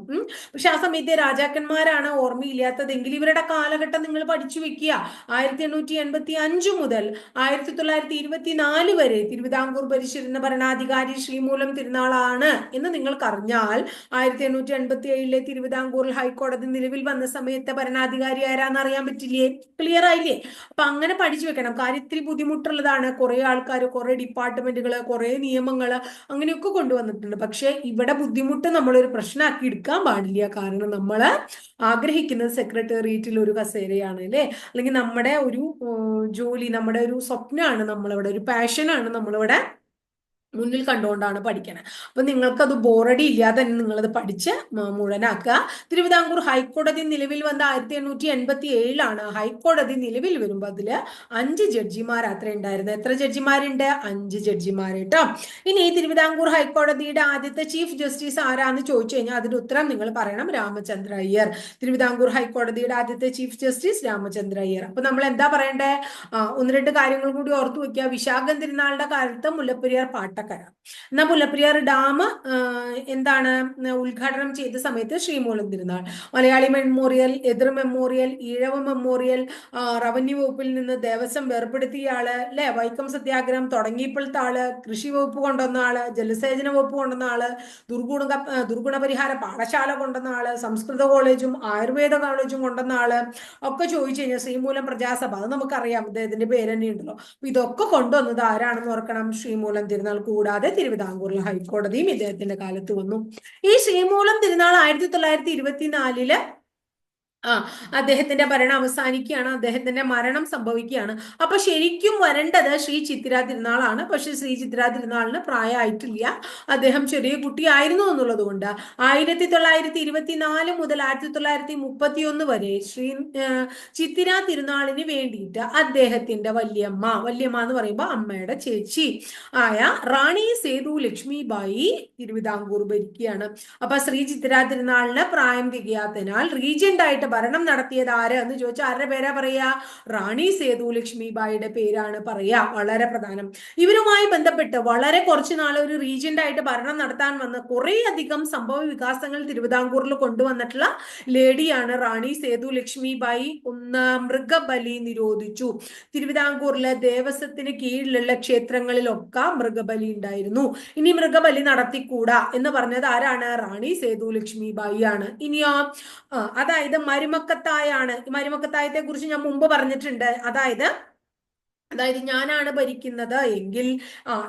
Speaker 1: പക്ഷെ ആ സമയത്തെ രാജാക്കന്മാരാണ് ഓർമ്മയില്ലാത്തതെങ്കിൽ ഇവരുടെ കാലഘട്ടം നിങ്ങൾ പഠിച്ചു വെക്കുക. ആയിരത്തി എണ്ണൂറ്റി എൺപത്തി അഞ്ച് മുതൽ ആയിരത്തി തൊള്ളായിരത്തി ഇരുപത്തിനാല് വരെ തിരുവിതാംകൂർ ഭരിച്ചിരുന്ന ഭരണാധികാരി ശ്രീമൂലം തിരുനാളാണ് എന്ന് നിങ്ങൾക്ക് അറിഞ്ഞാൽ ആയിരത്തി എണ്ണൂറ്റി എൺപത്തി ഏഴിലെ തിരുവിതാംകൂറിൽ ഹൈക്കോടതി നിലവിൽ വന്ന സമയത്തെ ഭരണാധികാരി ആരാന്ന് അറിയാൻ പറ്റില്ലേ? ക്ലിയർ ആയില്ലേ? അപ്പൊ അങ്ങനെ പഠിച്ചു വെക്കണം. കാര്യം ഇത്തിരി ബുദ്ധിമുട്ടുള്ളതാണ്. കുറെ ആൾക്കാർ കുറെ ഡിപ്പാർട്ട്മെന്റുകൾ കുറെ നിയമങ്ങൾ അങ്ങനെയൊക്കെ കൊണ്ടുവന്നിട്ടുണ്ട്. പക്ഷെ ഇവിടെ ബുദ്ധിമുട്ട് നമ്മളൊരു പ്രശ്നമാക്കി എടുക്കാൻ പാടില്ല. കാരണം നമ്മൾ ആഗ്രഹിക്കുന്നത് സെക്രട്ടേറിയറ്റിൽ ഒരു കസേരയാണ് അല്ലേ? അല്ലെങ്കിൽ നമ്മുടെ ഒരു ജോലി നമ്മുടെ ഒരു സ്വപ്നമാണ് നമ്മളിവിടെ ഒരു പാഷനാണ് നമ്മളിവിടെ മുന്നിൽ കണ്ടുകൊണ്ടാണ് പഠിക്കണേ. അപ്പൊ നിങ്ങൾക്കത് ബോറടി ഇല്ലാതെ തന്നെ നിങ്ങളത് പഠിച്ച് മുഴുവനാക്കുക. തിരുവിതാംകൂർ ഹൈക്കോടതി നിലവിൽ വന്ന ആയിരത്തി എണ്ണൂറ്റി എൺപത്തി ഏഴിലാണ് ഹൈക്കോടതി നിലവിൽ വരുമ്പോൾ അതിൽ അഞ്ച് ജഡ്ജിമാർ അത്ര ഉണ്ടായിരുന്നു. എത്ര ജഡ്ജിമാരുണ്ട്? അഞ്ച് ജഡ്ജിമാർ കേട്ടോ ഇനി തിരുവിതാംകൂർ ഹൈക്കോടതിയുടെ ആദ്യത്തെ ചീഫ് ജസ്റ്റിസ് ആരാന്ന് ചോദിച്ചു കഴിഞ്ഞാൽ അതിന്റെ ഉത്തരം നിങ്ങൾ പറയണം. രാമചന്ദ്ര അയ്യർ. തിരുവിതാംകൂർ ഹൈക്കോടതിയുടെ ആദ്യത്തെ ചീഫ് ജസ്റ്റിസ് രാമചന്ദ്ര അയ്യർ. അപ്പൊ നമ്മൾ എന്താ പറയണ്ടേ? ഒന്ന് രണ്ട് കാര്യങ്ങൾ കൂടി ഓർത്തു വെക്കുക. വിശാഖം തിരുനാളുടെ കാലത്ത് മുല്ലപ്പെരിയാർ esta cara. എന്നാൽ മുല്ലപ്പെരിയാർ ഡാം എന്താണ് ഉദ്ഘാടനം ചെയ്ത സമയത്ത് ശ്രീമൂലം തിരുനാൾ മലയാളി മെമ്മോറിയൽ എതിർ മെമ്മോറിയൽ ഈഴവ മെമ്മോറിയൽ റവന്യൂ വകുപ്പിൽ നിന്ന് ദേവസ്വം വേർപ്പെടുത്തിയ ആൾ അല്ലെ? വൈക്കം സത്യാഗ്രഹം തുടങ്ങിയപ്പോഴത്തെ ആൾ കൃഷി വകുപ്പ് കൊണ്ടുവന്ന ആൾ ജലസേചന വകുപ്പ് കൊണ്ടുവന്ന ആൾ ദുർഗുണ ദുർഗുണപരിഹാര ദുർഗുണ പരിഹാര പാഠശാല കൊണ്ടുവന്ന ആൾ സംസ്കൃത കോളേജും ആയുർവേദ കോളേജും കൊണ്ടുവന്ന ആൾ ഒക്കെ ചോദിച്ചു കഴിഞ്ഞാൽ ശ്രീമൂലം പ്രജാസഭ അത് നമുക്കറിയാം. ഇദ്ദേഹത്തിന്റെ പേര് തന്നെ ഉണ്ടല്ലോ. ഇതൊക്കെ കൊണ്ടുവന്നത് ആരാണെന്ന് ഓർക്കണം? ശ്രീമൂലം തിരുനാൾ കൂടാതെ തിരുവിതാംകൂറിൽ ഹൈക്കോടതിയും ഇദ്ദേഹത്തിന്റെ കാലത്ത് വന്നു. ഈ ശ്രീമൂലം തിരുനാൾ ആയിരത്തി തൊള്ളായിരത്തി ഇരുപത്തിനാലിൽ ആ അദ്ദേഹത്തിന്റെ ഭരണം അവസാനിക്കുകയാണ് അദ്ദേഹത്തിന്റെ മരണം സംഭവിക്കുകയാണ്. അപ്പൊ ശരിക്കും വരേണ്ടത് ശ്രീ ചിത്തിര തിരുനാളാണ്. പക്ഷെ ശ്രീ ചിത്തിര തിരുനാളിന് പ്രായമായിട്ടില്ല. അദ്ദേഹം ചെറിയ കുട്ടിയായിരുന്നു എന്നുള്ളത് കൊണ്ട് ആയിരത്തി തൊള്ളായിരത്തി ഇരുപത്തിനാല് മുതൽ ആയിരത്തി തൊള്ളായിരത്തി മുപ്പത്തി ഒന്ന് വരെ ശ്രീ ചിത്തിര തിരുനാളിന് വേണ്ടിയിട്ട് അദ്ദേഹത്തിന്റെ വല്യമ്മ വല്യമ്മ എന്ന് പറയുമ്പോൾ അമ്മയുടെ ചേച്ചി ആയ റാണി സേതു ലക്ഷ്മിബായി തിരുവിതാംകൂർ ഭരിക്കുകയാണ്. അപ്പൊ ശ്രീ ചിത്തിര തിരുനാളിന് പ്രായം തികയാത്തതിനാൽ റീജന്റ് ആയിട്ട് ഭരണം നടത്തിയത് ആര് എന്ന് ചോദിച്ചാൽ ആരുടെ പേരാ പറയാ? റാണി സേതു ലക്ഷ്മിബായിയുടെ പേരാണ് പറയാ വളരെ പ്രധാനം. ഇവരുമായി ബന്ധപ്പെട്ട് വളരെ കുറച്ചു നാൾ ഒരു റീജന്റ് ആയിട്ട് ഭരണം നടത്താൻ വന്ന കുറേ അധികം സംഭവ വികാസങ്ങൾ തിരുവിതാംകൂറിൽ കൊണ്ടുവന്നിട്ടുള്ള ലേഡിയാണ് റാണി സേതു ലക്ഷ്മിബായി ഒന്ന് മൃഗബലി നിരോധിച്ചു. തിരുവിതാംകൂറിലെ ദേവസ്വത്തിന് കീഴിലുള്ള ക്ഷേത്രങ്ങളിലൊക്കെ മൃഗബലി ഉണ്ടായിരുന്നു. ഇനി മൃഗബലി നടത്തിക്കൂടാ എന്ന് പറഞ്ഞത് ആരാണ്? റാണി സേതു ലക്ഷ്മിബായി ആണ് ഇനിയോ അതായത് മരുമക്കത്തായാണ്. ഈ മരുമക്കത്തായത്തെ കുറിച്ച് ഞാൻ മുമ്പ് പറഞ്ഞിട്ടുണ്ട്. അതായത് അതായത് ഞാനാണ് ഭരിക്കുന്നത് എങ്കിൽ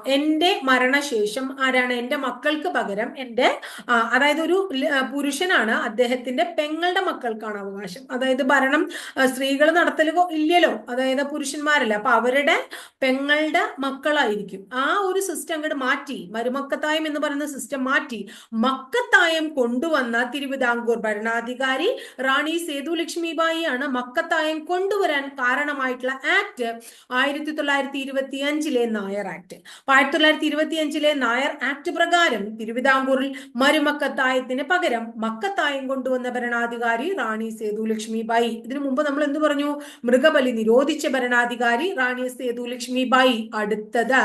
Speaker 1: എന്റെ മരണശേഷം ആരാണ്? എന്റെ മക്കൾക്ക് പകരം എന്റെ അതായത് ഒരു പുരുഷനാണ് അദ്ദേഹത്തിന്റെ പെങ്ങളുടെ മക്കൾക്കാണ് അവകാശം. അതായത് ഭരണം സ്ത്രീകൾ നടത്തൽ ഇല്ലല്ലോ. അതായത് പുരുഷന്മാരല്ല. അപ്പൊ അവരുടെ പെങ്ങളുടെ മക്കളായിരിക്കും. ആ ഒരു സിസ്റ്റം അങ്ങോട്ട് മാറ്റി. മരുമക്കത്തായം എന്ന് പറയുന്ന സിസ്റ്റം മാറ്റി. മക്കത്തായം കൊണ്ടുവന്ന തിരുവിതാംകൂർ ഭരണാധികാരി റാണി സേതു ലക്ഷ്മിബായി ആണ് മക്കത്തായം കൊണ്ടുവരാൻ കാരണമായിട്ടുള്ള ആക്ട് ആയിരത്തി ആയിരത്തി തൊള്ളായിരത്തി ഇരുപത്തി അഞ്ചിലെ നായർ ആക്ട് ആയിരത്തി തൊള്ളായിരത്തി ഇരുപത്തി അഞ്ചിലെ നായർ ആക്ട് പ്രകാരം തിരുവിതാംകൂറിൽ മരുമക്കത്തായത്തിന് പകരം മക്കത്തായം കൊണ്ടുവന്ന ഭരണാധികാരി റാണി സേതു ലക്ഷ്മിബായി ഇതിനു മുമ്പ് നമ്മൾ എന്ത് പറഞ്ഞു? മൃഗബലി നിരോധിച്ച ഭരണാധികാരി റാണി സേതു ലക്ഷ്മിബായി അടുത്തത്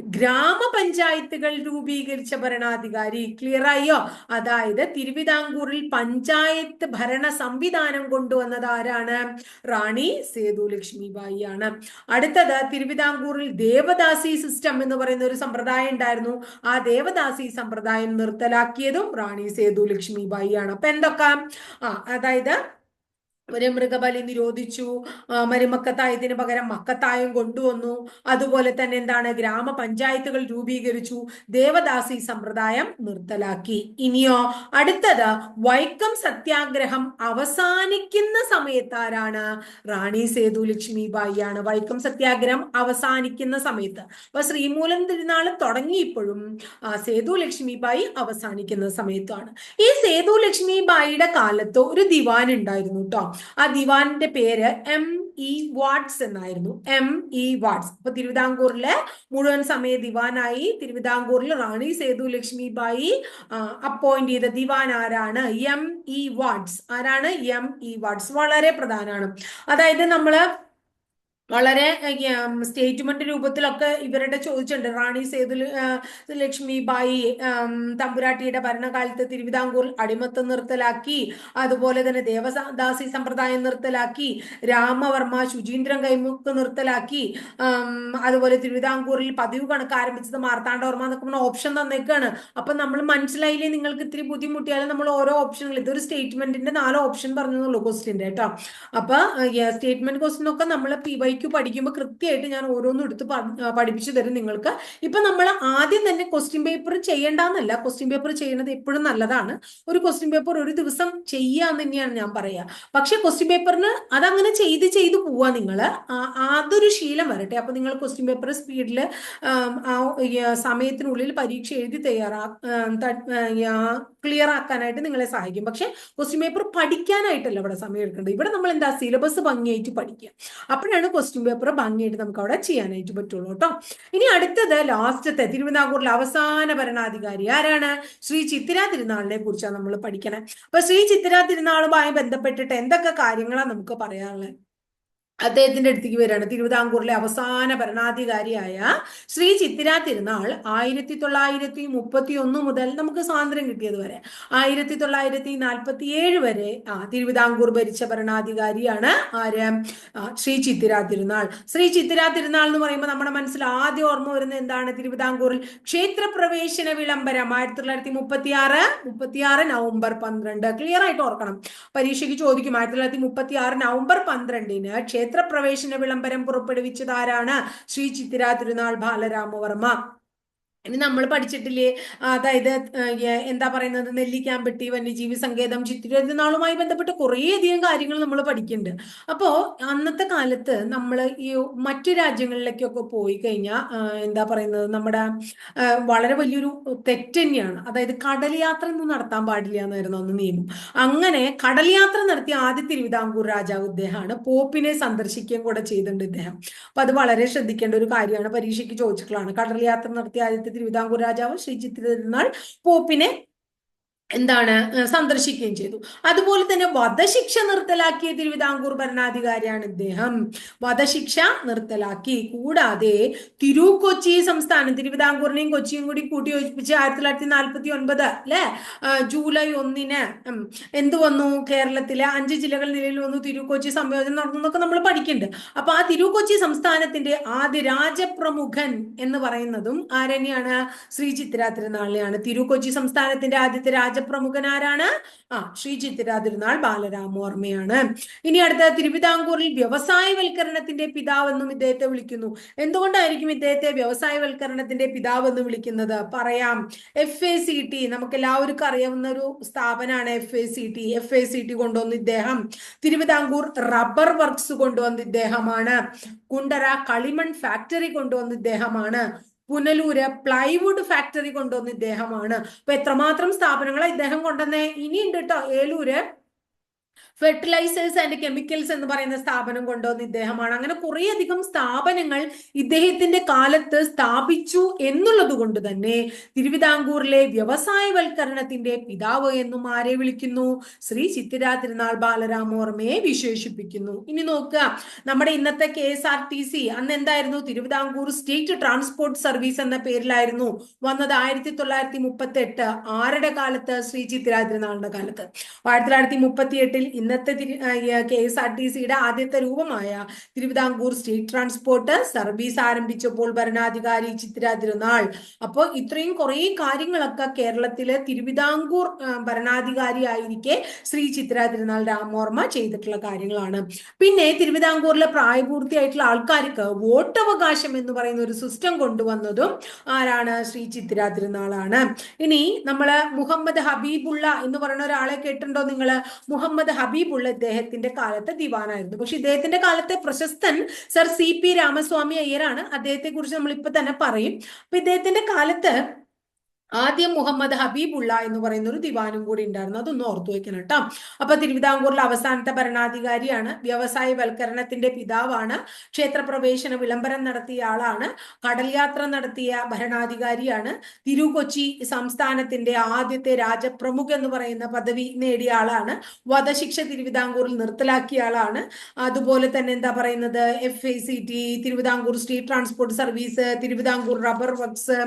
Speaker 1: ഗ്രാമപഞ്ചായത്തുകൾ രൂപീകരിച്ച ഭരണാധികാരി. ക്ലിയർ ആയോ? അതായത് തിരുവിതാംകൂറിൽ പഞ്ചായത്ത് ഭരണ സംവിധാനം കൊണ്ടുവന്നത് ആരാണ്? റാണി സേതു ലക്ഷ്മിബായി ആണ് അടുത്തത് തിരുവിതാംകൂറിൽ ദേവദാസി സിസ്റ്റം എന്ന് പറയുന്ന ഒരു സമ്പ്രദായം ഉണ്ടായിരുന്നു. ആ ദേവദാസി സമ്പ്രദായം നിർത്തലാക്കിയതും റാണി സേതു ലക്ഷ്മി ബായി ആണ് അപ്പൊ എന്തൊക്കെ? ആ അതായത് ഒരു മൃഗബലി നിരോധിച്ചു. മരുമക്കത്തായത്തിന് പകരം മക്കത്തായം കൊണ്ടുവന്നു. അതുപോലെ തന്നെ എന്താണ് ഗ്രാമപഞ്ചായത്തുകൾ രൂപീകരിച്ചു. ദേവദാസി സമ്പ്രദായം നിർത്തലാക്കി. ഇനിയോ അടുത്തത് വൈക്കം സത്യാഗ്രഹം അവസാനിക്കുന്ന സമയത്താരാണ്? റാണി സേതു ലക്ഷ്മി ബായിയാണ് വൈക്കം സത്യാഗ്രഹം അവസാനിക്കുന്ന സമയത്ത്. അപ്പൊ ശ്രീമൂലം തിരുനാൾ തുടങ്ങിയപ്പോഴും സേതു ലക്ഷ്മിബായി അവസാനിക്കുന്ന സമയത്താണ്. ഈ സേതു ലക്ഷ്മിബായിയുടെ കാലത്ത് ഒരു ദിവാൻ ഉണ്ടായിരുന്നു കേട്ടോ ആ ദിവാനിന്റെ പേര് എം ഇ വാട്സ് എന്നായിരുന്നു. എം ഇ വാട്സ് അപ്പൊ തിരുവിതാംകൂറിലെ മുഴുവൻ സമയ ദിവാനായി തിരുവിതാംകൂറിൽ റാണി സേതു ലക്ഷ്മിബായി അപ്പോയിന്റ് ചെയ്ത ദിവാൻ ആരാണ്? എം ഇ വാട്സ് ആരാണ്? എം ഇ വാട്സ് വളരെ പ്രധാനമാണ് അതായത് നമ്മൾ വളരെ സ്റ്റേറ്റ്മെന്റ് രൂപത്തിലൊക്കെ ഇവരുടെ ചോദിച്ചിട്ടുണ്ട്. റാണി സേതു ലക്ഷ്മി ബായി തമ്പുരാട്ടിയുടെ ഭരണകാലത്ത് തിരുവിതാംകൂർ അടിമത്തം നിർത്തലാക്കി അതുപോലെ തന്നെ ദേവദാസി സമ്പ്രദായം നിർത്തലാക്കി രാമവർമ്മ ശുചീന്ദ്രൻ കൈമുക്ക് നിർത്തലാക്കി അതുപോലെ തിരുവിതാംകൂറിൽ പതിവ് കണക്ക് ആരംഭിച്ചത് മാർത്താണ്ഡവർമ്മ എന്നൊക്കെ ഓപ്ഷൻ തന്നേക്കാണ്. അപ്പൊ നമ്മൾ മനസ്സിലായില്ലേ നിങ്ങൾക്ക് ഇത്തിരി ബുദ്ധിമുട്ടിയാലും നമ്മൾ ഓരോ ഓപ്ഷനുകൾ. ഇതൊരു സ്റ്റേറ്റ്മെന്റിന്റെ നാലോ ഓപ്ഷൻ പറഞ്ഞുള്ളൂ ക്വസ്റ്റിന്റെ കേട്ടോ. അപ്പൊ സ്റ്റേറ്റ്മെന്റ് ക്വസ്റ്റിനൊക്കെ നമ്മൾ പി വൈ ക്യു പഠിക്കുമ്പോൾ കൃത്യമായിട്ട് ഞാൻ ഓരോന്നും എടുത്ത് പഠിപ്പിച്ചു തരും നിങ്ങൾക്ക്. ഇപ്പൊ നമ്മൾ ആദ്യം തന്നെ ക്വസ്റ്റ്യൻ പേപ്പർ ചെയ്യേണ്ടെന്നല്ല. ക്വസ്റ്റ്യൻ പേപ്പർ ചെയ്യുന്നത് എപ്പോഴും നല്ലതാണ്. ഒരു ക്വസ്റ്റ്യൻ പേപ്പർ ഒരു ദിവസം ചെയ്യാന്ന് തന്നെയാണ് ഞാൻ പറയുക പക്ഷെ ക്വസ്റ്റ്യൻ പേപ്പറിന് അതങ്ങനെ ചെയ്ത് ചെയ്ത് പോവാ നിങ്ങൾ അതൊരു ശീലം വരട്ടെ. അപ്പൊ നിങ്ങൾ ക്വസ്റ്റ്യൻ പേപ്പർ സ്പീഡിൽ സമയത്തിനുള്ളിൽ പരീക്ഷ എഴുതി തയ്യാറാ ക്ലിയർ ആക്കാനായിട്ട് നിങ്ങളെ സഹായിക്കും. പക്ഷെ ക്വസ്റ്റ്യൻ പേപ്പർ പഠിക്കാനായിട്ടല്ല ഇവിടെ സമയം എടുക്കേണ്ടത്. ഇവിടെ നമ്മൾ എന്താ സിലബസ് ഭംഗിയായിട്ട് പഠിക്കുക അപ്പോഴാണ് ക്വസ്റ്റ്യൻ പേപ്പർ ഭംഗിയായിട്ട് നമുക്ക് അവിടെ ചെയ്യാനായിട്ട് പറ്റുള്ളൂ കേട്ടോ. ഇനി അടുത്തത് ലാസ്റ്റത്തെ തിരുവിതാംകൂറിലെ അവസാന ഭരണാധികാരി ആരാണ്? ശ്രീ ചിത്തിര തിരുനാളിനെ കുറിച്ചാണ് നമ്മൾ പഠിക്കണേ. അപ്പൊ ശ്രീ ചിത്തിര തിരുനാളുമായി ബന്ധപ്പെട്ടിട്ട് എന്തൊക്കെ കാര്യങ്ങളാണ് നമുക്ക് പറയാനുള്ളത് അദ്ദേഹത്തിന്റെ അടുത്തേക്ക് വരികയാണ്. തിരുവിതാംകൂറിലെ അവസാന ഭരണാധികാരിയായ ശ്രീ ചിത്തിര തിരുനാൾ ആയിരത്തി തൊള്ളായിരത്തി മുപ്പത്തി ഒന്ന് മുതൽ നമുക്ക് സ്വാതന്ത്ര്യം കിട്ടിയത് വരെ. ആയിരത്തി തൊള്ളായിരത്തി നാൽപ്പത്തി ഏഴ് വരെ ആ തിരുവിതാംകൂർ ഭരിച്ച ഭരണാധികാരിയാണ് ആര്? ശ്രീ ചിത്തിര തിരുനാൾ. ശ്രീ ചിത്തിര തിരുനാൾ എന്ന് പറയുമ്പോൾ നമ്മുടെ മനസ്സിൽ ആദ്യം ഓർമ്മ വരുന്നത് എന്താണ്? തിരുവിതാംകൂറിൽ ക്ഷേത്രപ്രവേശന വിളംബരം ആയിരത്തി തൊള്ളായിരത്തി മുപ്പത്തി ആറ് മുപ്പത്തി ആറ് നവംബർ പന്ത്രണ്ട്. ക്ലിയർ ആയിട്ട് ഓർക്കണം. പരീക്ഷയ്ക്ക് ചോദിക്കും ആയിരത്തി തൊള്ളായിരത്തി മുപ്പത്തി ആറ് നവംബർ പന്ത്രണ്ടിന് ക്ഷേത്രപ്രവേശന വിളംബരം പുറപ്പെടുവിച്ചത് ആരാണ്? ശ്രീ ചിത്തിര തിരുനാൾ ബാലരാമവർമ്മ. ഇനി നമ്മൾ പഠിച്ചിട്ടില്ലേ? അതായത് എന്താ പറയുന്നത്? നെല്ലിക്കാമ്പെട്ടി വന്യജീവി സങ്കേതം ചിത്തിരനാളുമായി ബന്ധപ്പെട്ട് കുറേയധികം കാര്യങ്ങൾ നമ്മൾ പഠിക്കുന്നുണ്ട് അപ്പോൾ അന്നത്തെ കാലത്ത് നമ്മൾ ഈ മറ്റു രാജ്യങ്ങളിലേക്കൊക്കെ പോയി കഴിഞ്ഞാൽ എന്താ പറയുന്നത്? നമ്മുടെ വളരെ വലിയൊരു തെറ്റ് തന്നെയാണ്. അതായത് കടൽ യാത്ര ഒന്നും നടത്താൻ പാടില്ല എന്നായിരുന്നു അന്ന് നിയമം. അങ്ങനെ കടൽ യാത്ര നടത്തിയ ആദ്യ തിരുവിതാംകൂർ രാജാവ് ഇദ്ദേഹമാണ് പോപ്പിനെ സന്ദർശിക്കുകയും കൂടെ ചെയ്തിട്ടുണ്ട് ഇദ്ദേഹം. അപ്പൊ അത് വളരെ ശ്രദ്ധിക്കേണ്ട ഒരു കാര്യമാണ്. പരീക്ഷയ്ക്ക് ചോദിച്ചിട്ടുള്ളതാണ്. കടൽ യാത്ര നടത്തിയ ആദ്യത്തെ തിരുവിതാംകൂർ രാജാവ് ശ്രീ ചിത്തിരുന്നാൾ പോപ്പിനെ എന്താണ് സന്ദർശിക്കുകയും ചെയ്തു. അതുപോലെ തന്നെ വധശിക്ഷ നിർത്തലാക്കിയ തിരുവിതാംകൂർ ഭരണാധികാരിയാണ് ഇദ്ദേഹം. വധശിക്ഷ നിർത്തലാക്കി. കൂടാതെ തിരുക്കൊച്ചി സംസ്ഥാനം തിരുവിതാംകൂറിനെയും കൊച്ചിയും കൂടി കൂട്ടി യോജിപ്പിച്ച് ആയിരത്തി തൊള്ളായിരത്തി നാൽപ്പത്തി ഒൻപത് അല്ലെ ജൂലൈ ഒന്നിന് എന്ത് വന്നു? കേരളത്തിലെ അഞ്ച് ജില്ലകൾ നിലയിൽ വന്നു തിരുക്കൊച്ചി സംയോജനം നടന്നു എന്നൊക്കെ നമ്മൾ പഠിക്കുന്നുണ്ട്. അപ്പൊ ആ തിരുക്കൊച്ചി സംസ്ഥാനത്തിന്റെ ആദ്യ രാജപ്രമുഖൻ എന്ന് പറയുന്നതും ആരനെയാണ് ശ്രീ ചിത്ര തിരുനാളിനെയാണ് തിരുക്കൊച്ചി സംസ്ഥാനത്തിന്റെ ആദ്യത്തെ രാജ രാജപ്രമുഖനാരാണ്? ആ ശ്രീ ചിത്തിര തിരുനാൾ ബാലരാമവർമ്മയാണ് ഇനി അടുത്ത തിരുവിതാംകൂറിൽ വ്യവസായവൽക്കരണത്തിന്റെ പിതാവെന്നും ഇദ്ദേഹത്തെ വിളിക്കുന്നു. എന്തുകൊണ്ടായിരിക്കും ഇദ്ദേഹത്തെ വ്യവസായവൽക്കരണത്തിന്റെ പിതാവെന്ന് വിളിക്കുന്നത്? പറയാം. എഫ് എ സി ടി നമുക്ക് എല്ലാവർക്കും അറിയാവുന്ന ഒരു സ്ഥാപനമാണ് F A C T F A C T കൊണ്ടുവന്ന ഇദ്ദേഹം തിരുവിതാംകൂർ റബ്ബർ വർക്ക്സ് കൊണ്ടുവന്ന ഇദ്ദേഹമാണ്. കുണ്ടറ കളിമൺ ഫാക്ടറി കൊണ്ടുവന്ന ഇദ്ദേഹമാണ്. പുനലൂര് പ്ലൈവുഡ് ഫാക്ടറി കൊണ്ടുവന്ന ഇദ്ദേഹമാണ്. അപ്പൊ എത്രമാത്രം സ്ഥാപനങ്ങളെ ഇദ്ദേഹം കൊണ്ടുവന്നേ? ഇനിയുണ്ട് കേട്ടോ ഏലൂര് ഫെർട്ടിലൈസേഴ്സ് ആൻഡ് കെമിക്കൽസ് എന്ന് പറയുന്ന സ്ഥാപനം കൊണ്ടുവന്ന ഇദ്ദേഹമാണ്. അങ്ങനെ കുറേയധികം സ്ഥാപനങ്ങൾ ഇദ്ദേഹത്തിന്റെ കാലത്ത് സ്ഥാപിച്ചു എന്നുള്ളത് കൊണ്ട് തന്നെ തിരുവിതാംകൂറിലെ വ്യവസായവൽക്കരണത്തിന്റെ പിതാവ് എന്നും ആരെ വിളിക്കുന്നു? ശ്രീ ചിത്തിര തിരുനാൾ ബാലരാമോർമയെ വിശേഷിപ്പിക്കുന്നു. ഇനി നോക്കുക. നമ്മുടെ ഇന്നത്തെ K S R T C അന്ന് എന്തായിരുന്നു? തിരുവിതാംകൂർ സ്റ്റേറ്റ് ട്രാൻസ്പോർട്ട് സർവീസ് എന്ന പേരിലായിരുന്നു വന്നത് ആയിരത്തി തൊള്ളായിരത്തി മുപ്പത്തി എട്ട് ആരുടെ കാലത്ത്? ശ്രീ ചിത്തിര തിരുനാളിന്റെ കാലത്ത്. ആയിരത്തി തൊള്ളായിരത്തി മുപ്പത്തി എട്ടിൽ ഇന്നത്തെ കെ എസ് ആർ ടി സിയുടെ ആദ്യത്തെ രൂപമായ തിരുവിതാംകൂർ സ്റ്റേറ്റ് ട്രാൻസ്പോർട്ട് സർവീസ് ആരംഭിച്ചപ്പോൾ ഭരണാധികാരി ചിത്ര തിരുനാൾ. അപ്പോൾ ഇത്രയും കുറേ കാര്യങ്ങളൊക്കെ കേരളത്തിലെ തിരുവിതാംകൂർ ഭരണാധികാരി ആയിരിക്കെ ശ്രീ ചിത്ര തിരുനാൾ രാമോർമ്മ ചെയ്തിട്ടുള്ള കാര്യങ്ങളാണ്. പിന്നെ തിരുവിതാംകൂറിലെ പ്രായപൂർത്തിയായിട്ടുള്ള ആൾക്കാർക്ക് വോട്ടവകാശം എന്ന് പറയുന്ന ഒരു സിസ്റ്റം കൊണ്ടുവന്നതും ആരാണ്? ശ്രീ ചിത്ര തിരുനാളാണ്. ഇനി നമ്മൾ മുഹമ്മദ് ഹബീബുള്ള എന്ന് പറയുന്ന ഒരാളെ കേട്ടിട്ടുണ്ടോ നിങ്ങൾ മുഹമ്മദ് ഹബീബ് ഹബീബുള്ള ഇദ്ദേഹത്തിന്റെ കാലത്തെ ദിവാനായിരുന്നു. പക്ഷെ ഇദ്ദേഹത്തിന്റെ കാലത്തെ പ്രശസ്തൻ സർ സി പി രാമസ്വാമി അയ്യരാണ്. അദ്ദേഹത്തെ കുറിച്ച് നമ്മൾ ഇപ്പൊ തന്നെ പറയും. അപ്പൊ ഇദ്ദേഹത്തിന്റെ കാലത്ത് ആദ്യം മുഹമ്മദ് ഹബീബുള്ള എന്ന് പറയുന്ന ഒരു ദിവാനും കൂടി ഉണ്ടായിരുന്നു. അതൊന്ന് ഓർത്തു വെക്കണം കേട്ടോ. അപ്പൊ തിരുവിതാംകൂറിലെ അവസാനത്തെ ഭരണാധികാരിയാണ് വ്യവസായവൽക്കരണത്തിന്റെ പിതാവാണ് ക്ഷേത്രപ്രവേശന വിളംബരം നടത്തിയ ആളാണ് കടൽ യാത്ര നടത്തിയ ഭരണാധികാരിയാണ് തിരുകൊച്ചി സംസ്ഥാനത്തിന്റെ ആദ്യത്തെ രാജപ്രമുഖ എന്ന് പറയുന്ന പദവി നേടിയ ആളാണ് വധശിക്ഷ തിരുവിതാംകൂറിൽ നിർത്തലാക്കിയ ആളാണ്. അതുപോലെ തന്നെ എന്താ പറയുന്നത്? F I C T Thiruvithamkoor state transport service Thiruvithamkoor rubber works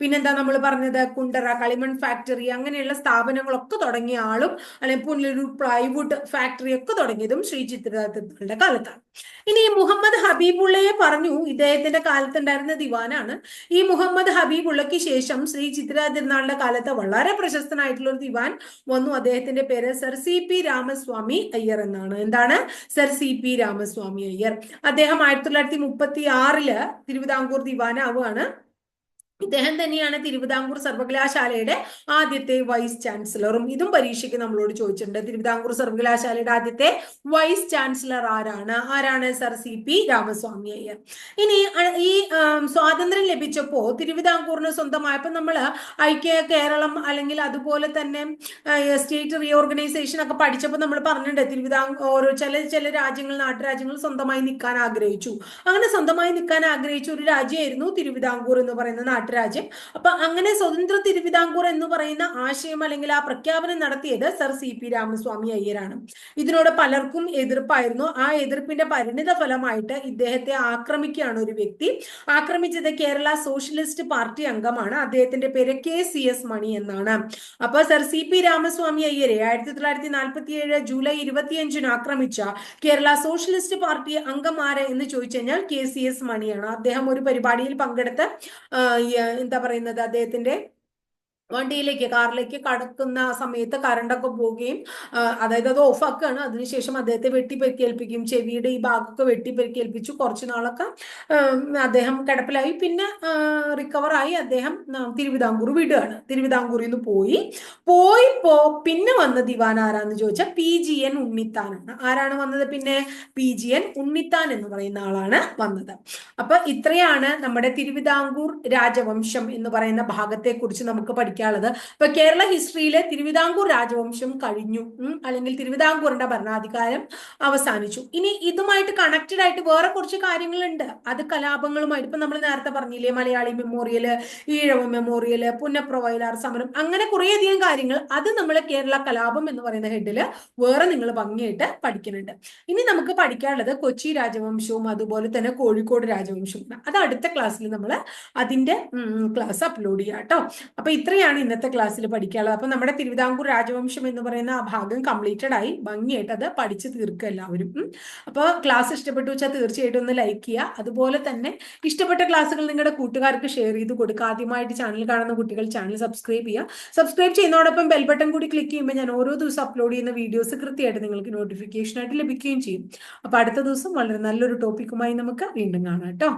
Speaker 1: പിന്നെന്താ നമ്മൾ പറഞ്ഞത്? കുണ്ടറ കളിമൺ ഫാക്ടറി അങ്ങനെയുള്ള സ്ഥാപനങ്ങളൊക്കെ തുടങ്ങിയ ആളും അല്ലെങ്കിൽ പുനലൂർ പ്ലൈവുഡ് ഫാക്ടറി ഒക്കെ തുടങ്ങിയതും ശ്രീ ചിത്രത്തിന്റെ കാലത്താണ്. ഇനി മുഹമ്മദ് ഹബീബുള്ളയെ പറഞ്ഞു ഇദ്ദേഹത്തിന്റെ കാലത്തുണ്ടായിരുന്ന ദിവാനാണ്. ഈ മുഹമ്മദ് ഹബീബുള്ളയ്ക്ക് ശേഷം ശ്രീ ചിത്ര തിരുനാളിന്റെ കാലത്ത് വളരെ പ്രശസ്തനായിട്ടുള്ള ഒരു ദിവാൻ വന്നു. അദ്ദേഹത്തിന്റെ പേര് sir C P Ramaswamy Iyer എന്നാണ്. എന്താണ്? Sir C P Ramaswamy Iyer. അദ്ദേഹം ആയിരത്തി തൊള്ളായിരത്തി മുപ്പത്തി ആറിൽ തിരുവിതാംകൂർ ദിവാനാവുകയാണ്. ഇദ്ദേഹം തന്നെയാണ് തിരുവിതാംകൂർ സർവകലാശാലയുടെ ആദ്യത്തെ വൈസ് ചാൻസലറും. ഇതും പരീക്ഷയ്ക്ക് നമ്മളോട് ചോദിച്ചിട്ടുണ്ട്. തിരുവിതാംകൂർ സർവകലാശാലയുടെ ആദ്യത്തെ വൈസ് ചാൻസലർ ആരാണ്? ആരാണ് sir C P Ramaswamy Iyer? ഇനി ഈ സ്വാതന്ത്ര്യം ലഭിച്ചപ്പോ തിരുവിതാംകൂറിന് സ്വന്തമായപ്പോ നമ്മൾ ഐക്യ കേരളം അല്ലെങ്കിൽ അതുപോലെ തന്നെ സ്റ്റേറ്റ് റീഓർഗനൈസേഷൻ ഒക്കെ പഠിച്ചപ്പോൾ നമ്മൾ പറഞ്ഞിട്ടുണ്ട് തിരുവിതാംകൂർ ചില ചില രാജ്യങ്ങൾ നാട്ടുരാജ്യങ്ങൾ സ്വന്തമായി നിൽക്കാൻ ആഗ്രഹിച്ചു. അങ്ങനെ സ്വന്തമായി നിൽക്കാൻ ആഗ്രഹിച്ച ഒരു രാജ്യമായിരുന്നു തിരുവിതാംകൂർ എന്ന് പറയുന്ന നാട്ടു നാട്ടുരാജ്യം അപ്പൊ അങ്ങനെ സ്വതന്ത്ര തിരുവിതാംകൂർ എന്ന് പറയുന്ന ആശയം അല്ലെങ്കിൽ ആ പ്രഖ്യാപനം നടത്തിയത് സർ സി പി രാമസ്വാമി അയ്യരാണ്. ഇതിനോട് പലർക്കും എതിർപ്പായിരുന്നു. ആ എതിർപ്പിന്റെ പരിണിത ഫലമായിട്ട് ഇദ്ദേഹത്തെ ആക്രമിക്കുകയാണ് ഒരു വ്യക്തി. ആക്രമിച്ചത് കേരള സോഷ്യലിസ്റ്റ് പാർട്ടി അംഗമാണ്. അദ്ദേഹത്തിന്റെ പേര് കെ സി എസ് മണി എന്നാണ്. അപ്പൊ സർ സി പി രാമസ്വാമി അയ്യരെ ആയിരത്തി തൊള്ളായിരത്തി നാൽപ്പത്തി ഏഴ് ജൂലൈ ഇരുപത്തിയഞ്ചിന് ആക്രമിച്ച കേരള സോഷ്യലിസ്റ്റ് പാർട്ടി അംഗമാരെ എന്ന് ചോദിച്ചു കഴിഞ്ഞാൽ കെ സി എസ് മണിയാണ്. അദ്ദേഹം ഒരു പരിപാടിയിൽ പങ്കെടുത്ത് എന്താ പറയുന്നത് അദ്ദേഹത്തിന്റെ വണ്ടിയിലേക്ക് കാറിലേക്ക് കടക്കുന്ന സമയത്ത് കറണ്ടൊക്കെ പോവുകയും അതായത് അത് ഓഫാക്കുകയാണ് അതിനുശേഷം അദ്ദേഹത്തെ വെട്ടിപ്പെരിക്കേൽപ്പിക്കും ചെവിയുടെ ഈ ഭാഗമൊക്കെ വെട്ടിപ്പെരിക്കേൽപ്പിച്ചു കുറച്ചു നാളൊക്കെ അദ്ദേഹം കിടപ്പിലായി. പിന്നെ റിക്കവറായി അദ്ദേഹം തിരുവിതാംകൂർ വിടുകയാണ്. തിരുവിതാംകൂറിൽ നിന്ന് പോയി. പോയി പോ പിന്നെ വന്ന ദിവാൻ ആരാന്ന് ചോദിച്ചാൽ പി ജി എൻ ഉണ്ണിത്താനാണ് ആരാണ് വന്നത് പിന്നെ? പി ജി എൻ ഉണ്ണിത്താൻ എന്ന് പറയുന്ന ആളാണ് വന്നത്. അപ്പൊ ഇത്രയാണ് നമ്മുടെ തിരുവിതാംകൂർ രാജവംശം എന്ന് പറയുന്ന ഭാഗത്തെ കുറിച്ച് നമുക്ക് പഠിക്കാം പഠിക്കാനുള്ളത്. ഇപ്പൊ കേരള ഹിസ്റ്ററിയിലെ തിരുവിതാംകൂർ രാജവംശം കഴിഞ്ഞു. അല്ലെങ്കിൽ തിരുവിതാംകൂറിന്റെ ഭരണാധികാരം അവസാനിച്ചു. ഇനി ഇതുമായിട്ട് കണക്റ്റഡ് ആയിട്ട് വേറെ കുറച്ച് കാര്യങ്ങളുണ്ട്. അത് കലാപങ്ങളുമായിട്ട് ഇപ്പൊ നമ്മൾ നേരത്തെ പറഞ്ഞില്ലേ മലയാളി മെമ്മോറിയൽ ഈഴവ മെമ്മോറിയൽ പുന്നപ്ര വയലാർ സമരം അങ്ങനെ കുറേയധികം കാര്യങ്ങൾ അത് നമ്മൾ കേരള കലാപം എന്ന് പറയുന്ന ഹെഡിൽ വേറെ നിങ്ങൾ ഭംഗിയായിട്ട് പഠിക്കുന്നുണ്ട്. ഇനി നമുക്ക് പഠിക്കാനുള്ളത് കൊച്ചി രാജവംശവും അതുപോലെ തന്നെ കോഴിക്കോട് രാജവംശവും അത് അടുത്ത ക്ലാസ്സിൽ നമ്മൾ അതിന്റെ ക്ലാസ് അപ്ലോഡ് ചെയ്യാം കേട്ടോ. അപ്പൊ ഇത്രയാണ് ഇത്രയാണ് ഇന്നത്തെ ക്ലാസ്സിൽ പഠിക്കാനുള്ളത്. അപ്പൊ നമ്മുടെ തിരുവിതാംകൂർ രാജവംശം എന്ന് പറയുന്ന ആ ഭാഗം കംപ്ലീറ്റഡ് ആയി. ഭംഗിയായിട്ട് അത് പഠിച്ചു തീർക്കുക എല്ലാവരും. അപ്പോൾ ക്ലാസ് ഇഷ്ടപ്പെട്ടു വെച്ചാൽ തീർച്ചയായിട്ടും ഒന്ന് ലൈക്ക് ചെയ്യുക. അതുപോലെ തന്നെ ഇഷ്ടപ്പെട്ട ക്ലാസ്സുകൾ നിങ്ങളുടെ കൂട്ടുകാർക്ക് ഷെയർ ചെയ്ത് കൊടുക്കുക. ആദ്യമായിട്ട് ചാനൽ കാണുന്ന കുട്ടികൾ ചാനൽ സബ്സ്ക്രൈബ് ചെയ്യുക. സബ്സ്ക്രൈബ് ചെയ്യുന്നതോടൊപ്പം ബെൽ ബട്ടൺ കൂടി ക്ലിക്ക് ചെയ്യുമ്പോൾ ഞാൻ ഓരോ ദിവസം അപ്ലോഡ് ചെയ്യുന്ന വീഡിയോസ് കൃത്യമായിട്ട് നിങ്ങൾക്ക് നോട്ടിഫിക്കേഷൻ ആയിട്ട് ലഭിക്കുകയും ചെയ്യും. അപ്പൊ അടുത്ത ദിവസം വളരെ നല്ലൊരു ടോപ്പിക്കുമായി നമുക്ക് വീണ്ടും കാണാം കേട്ടോ.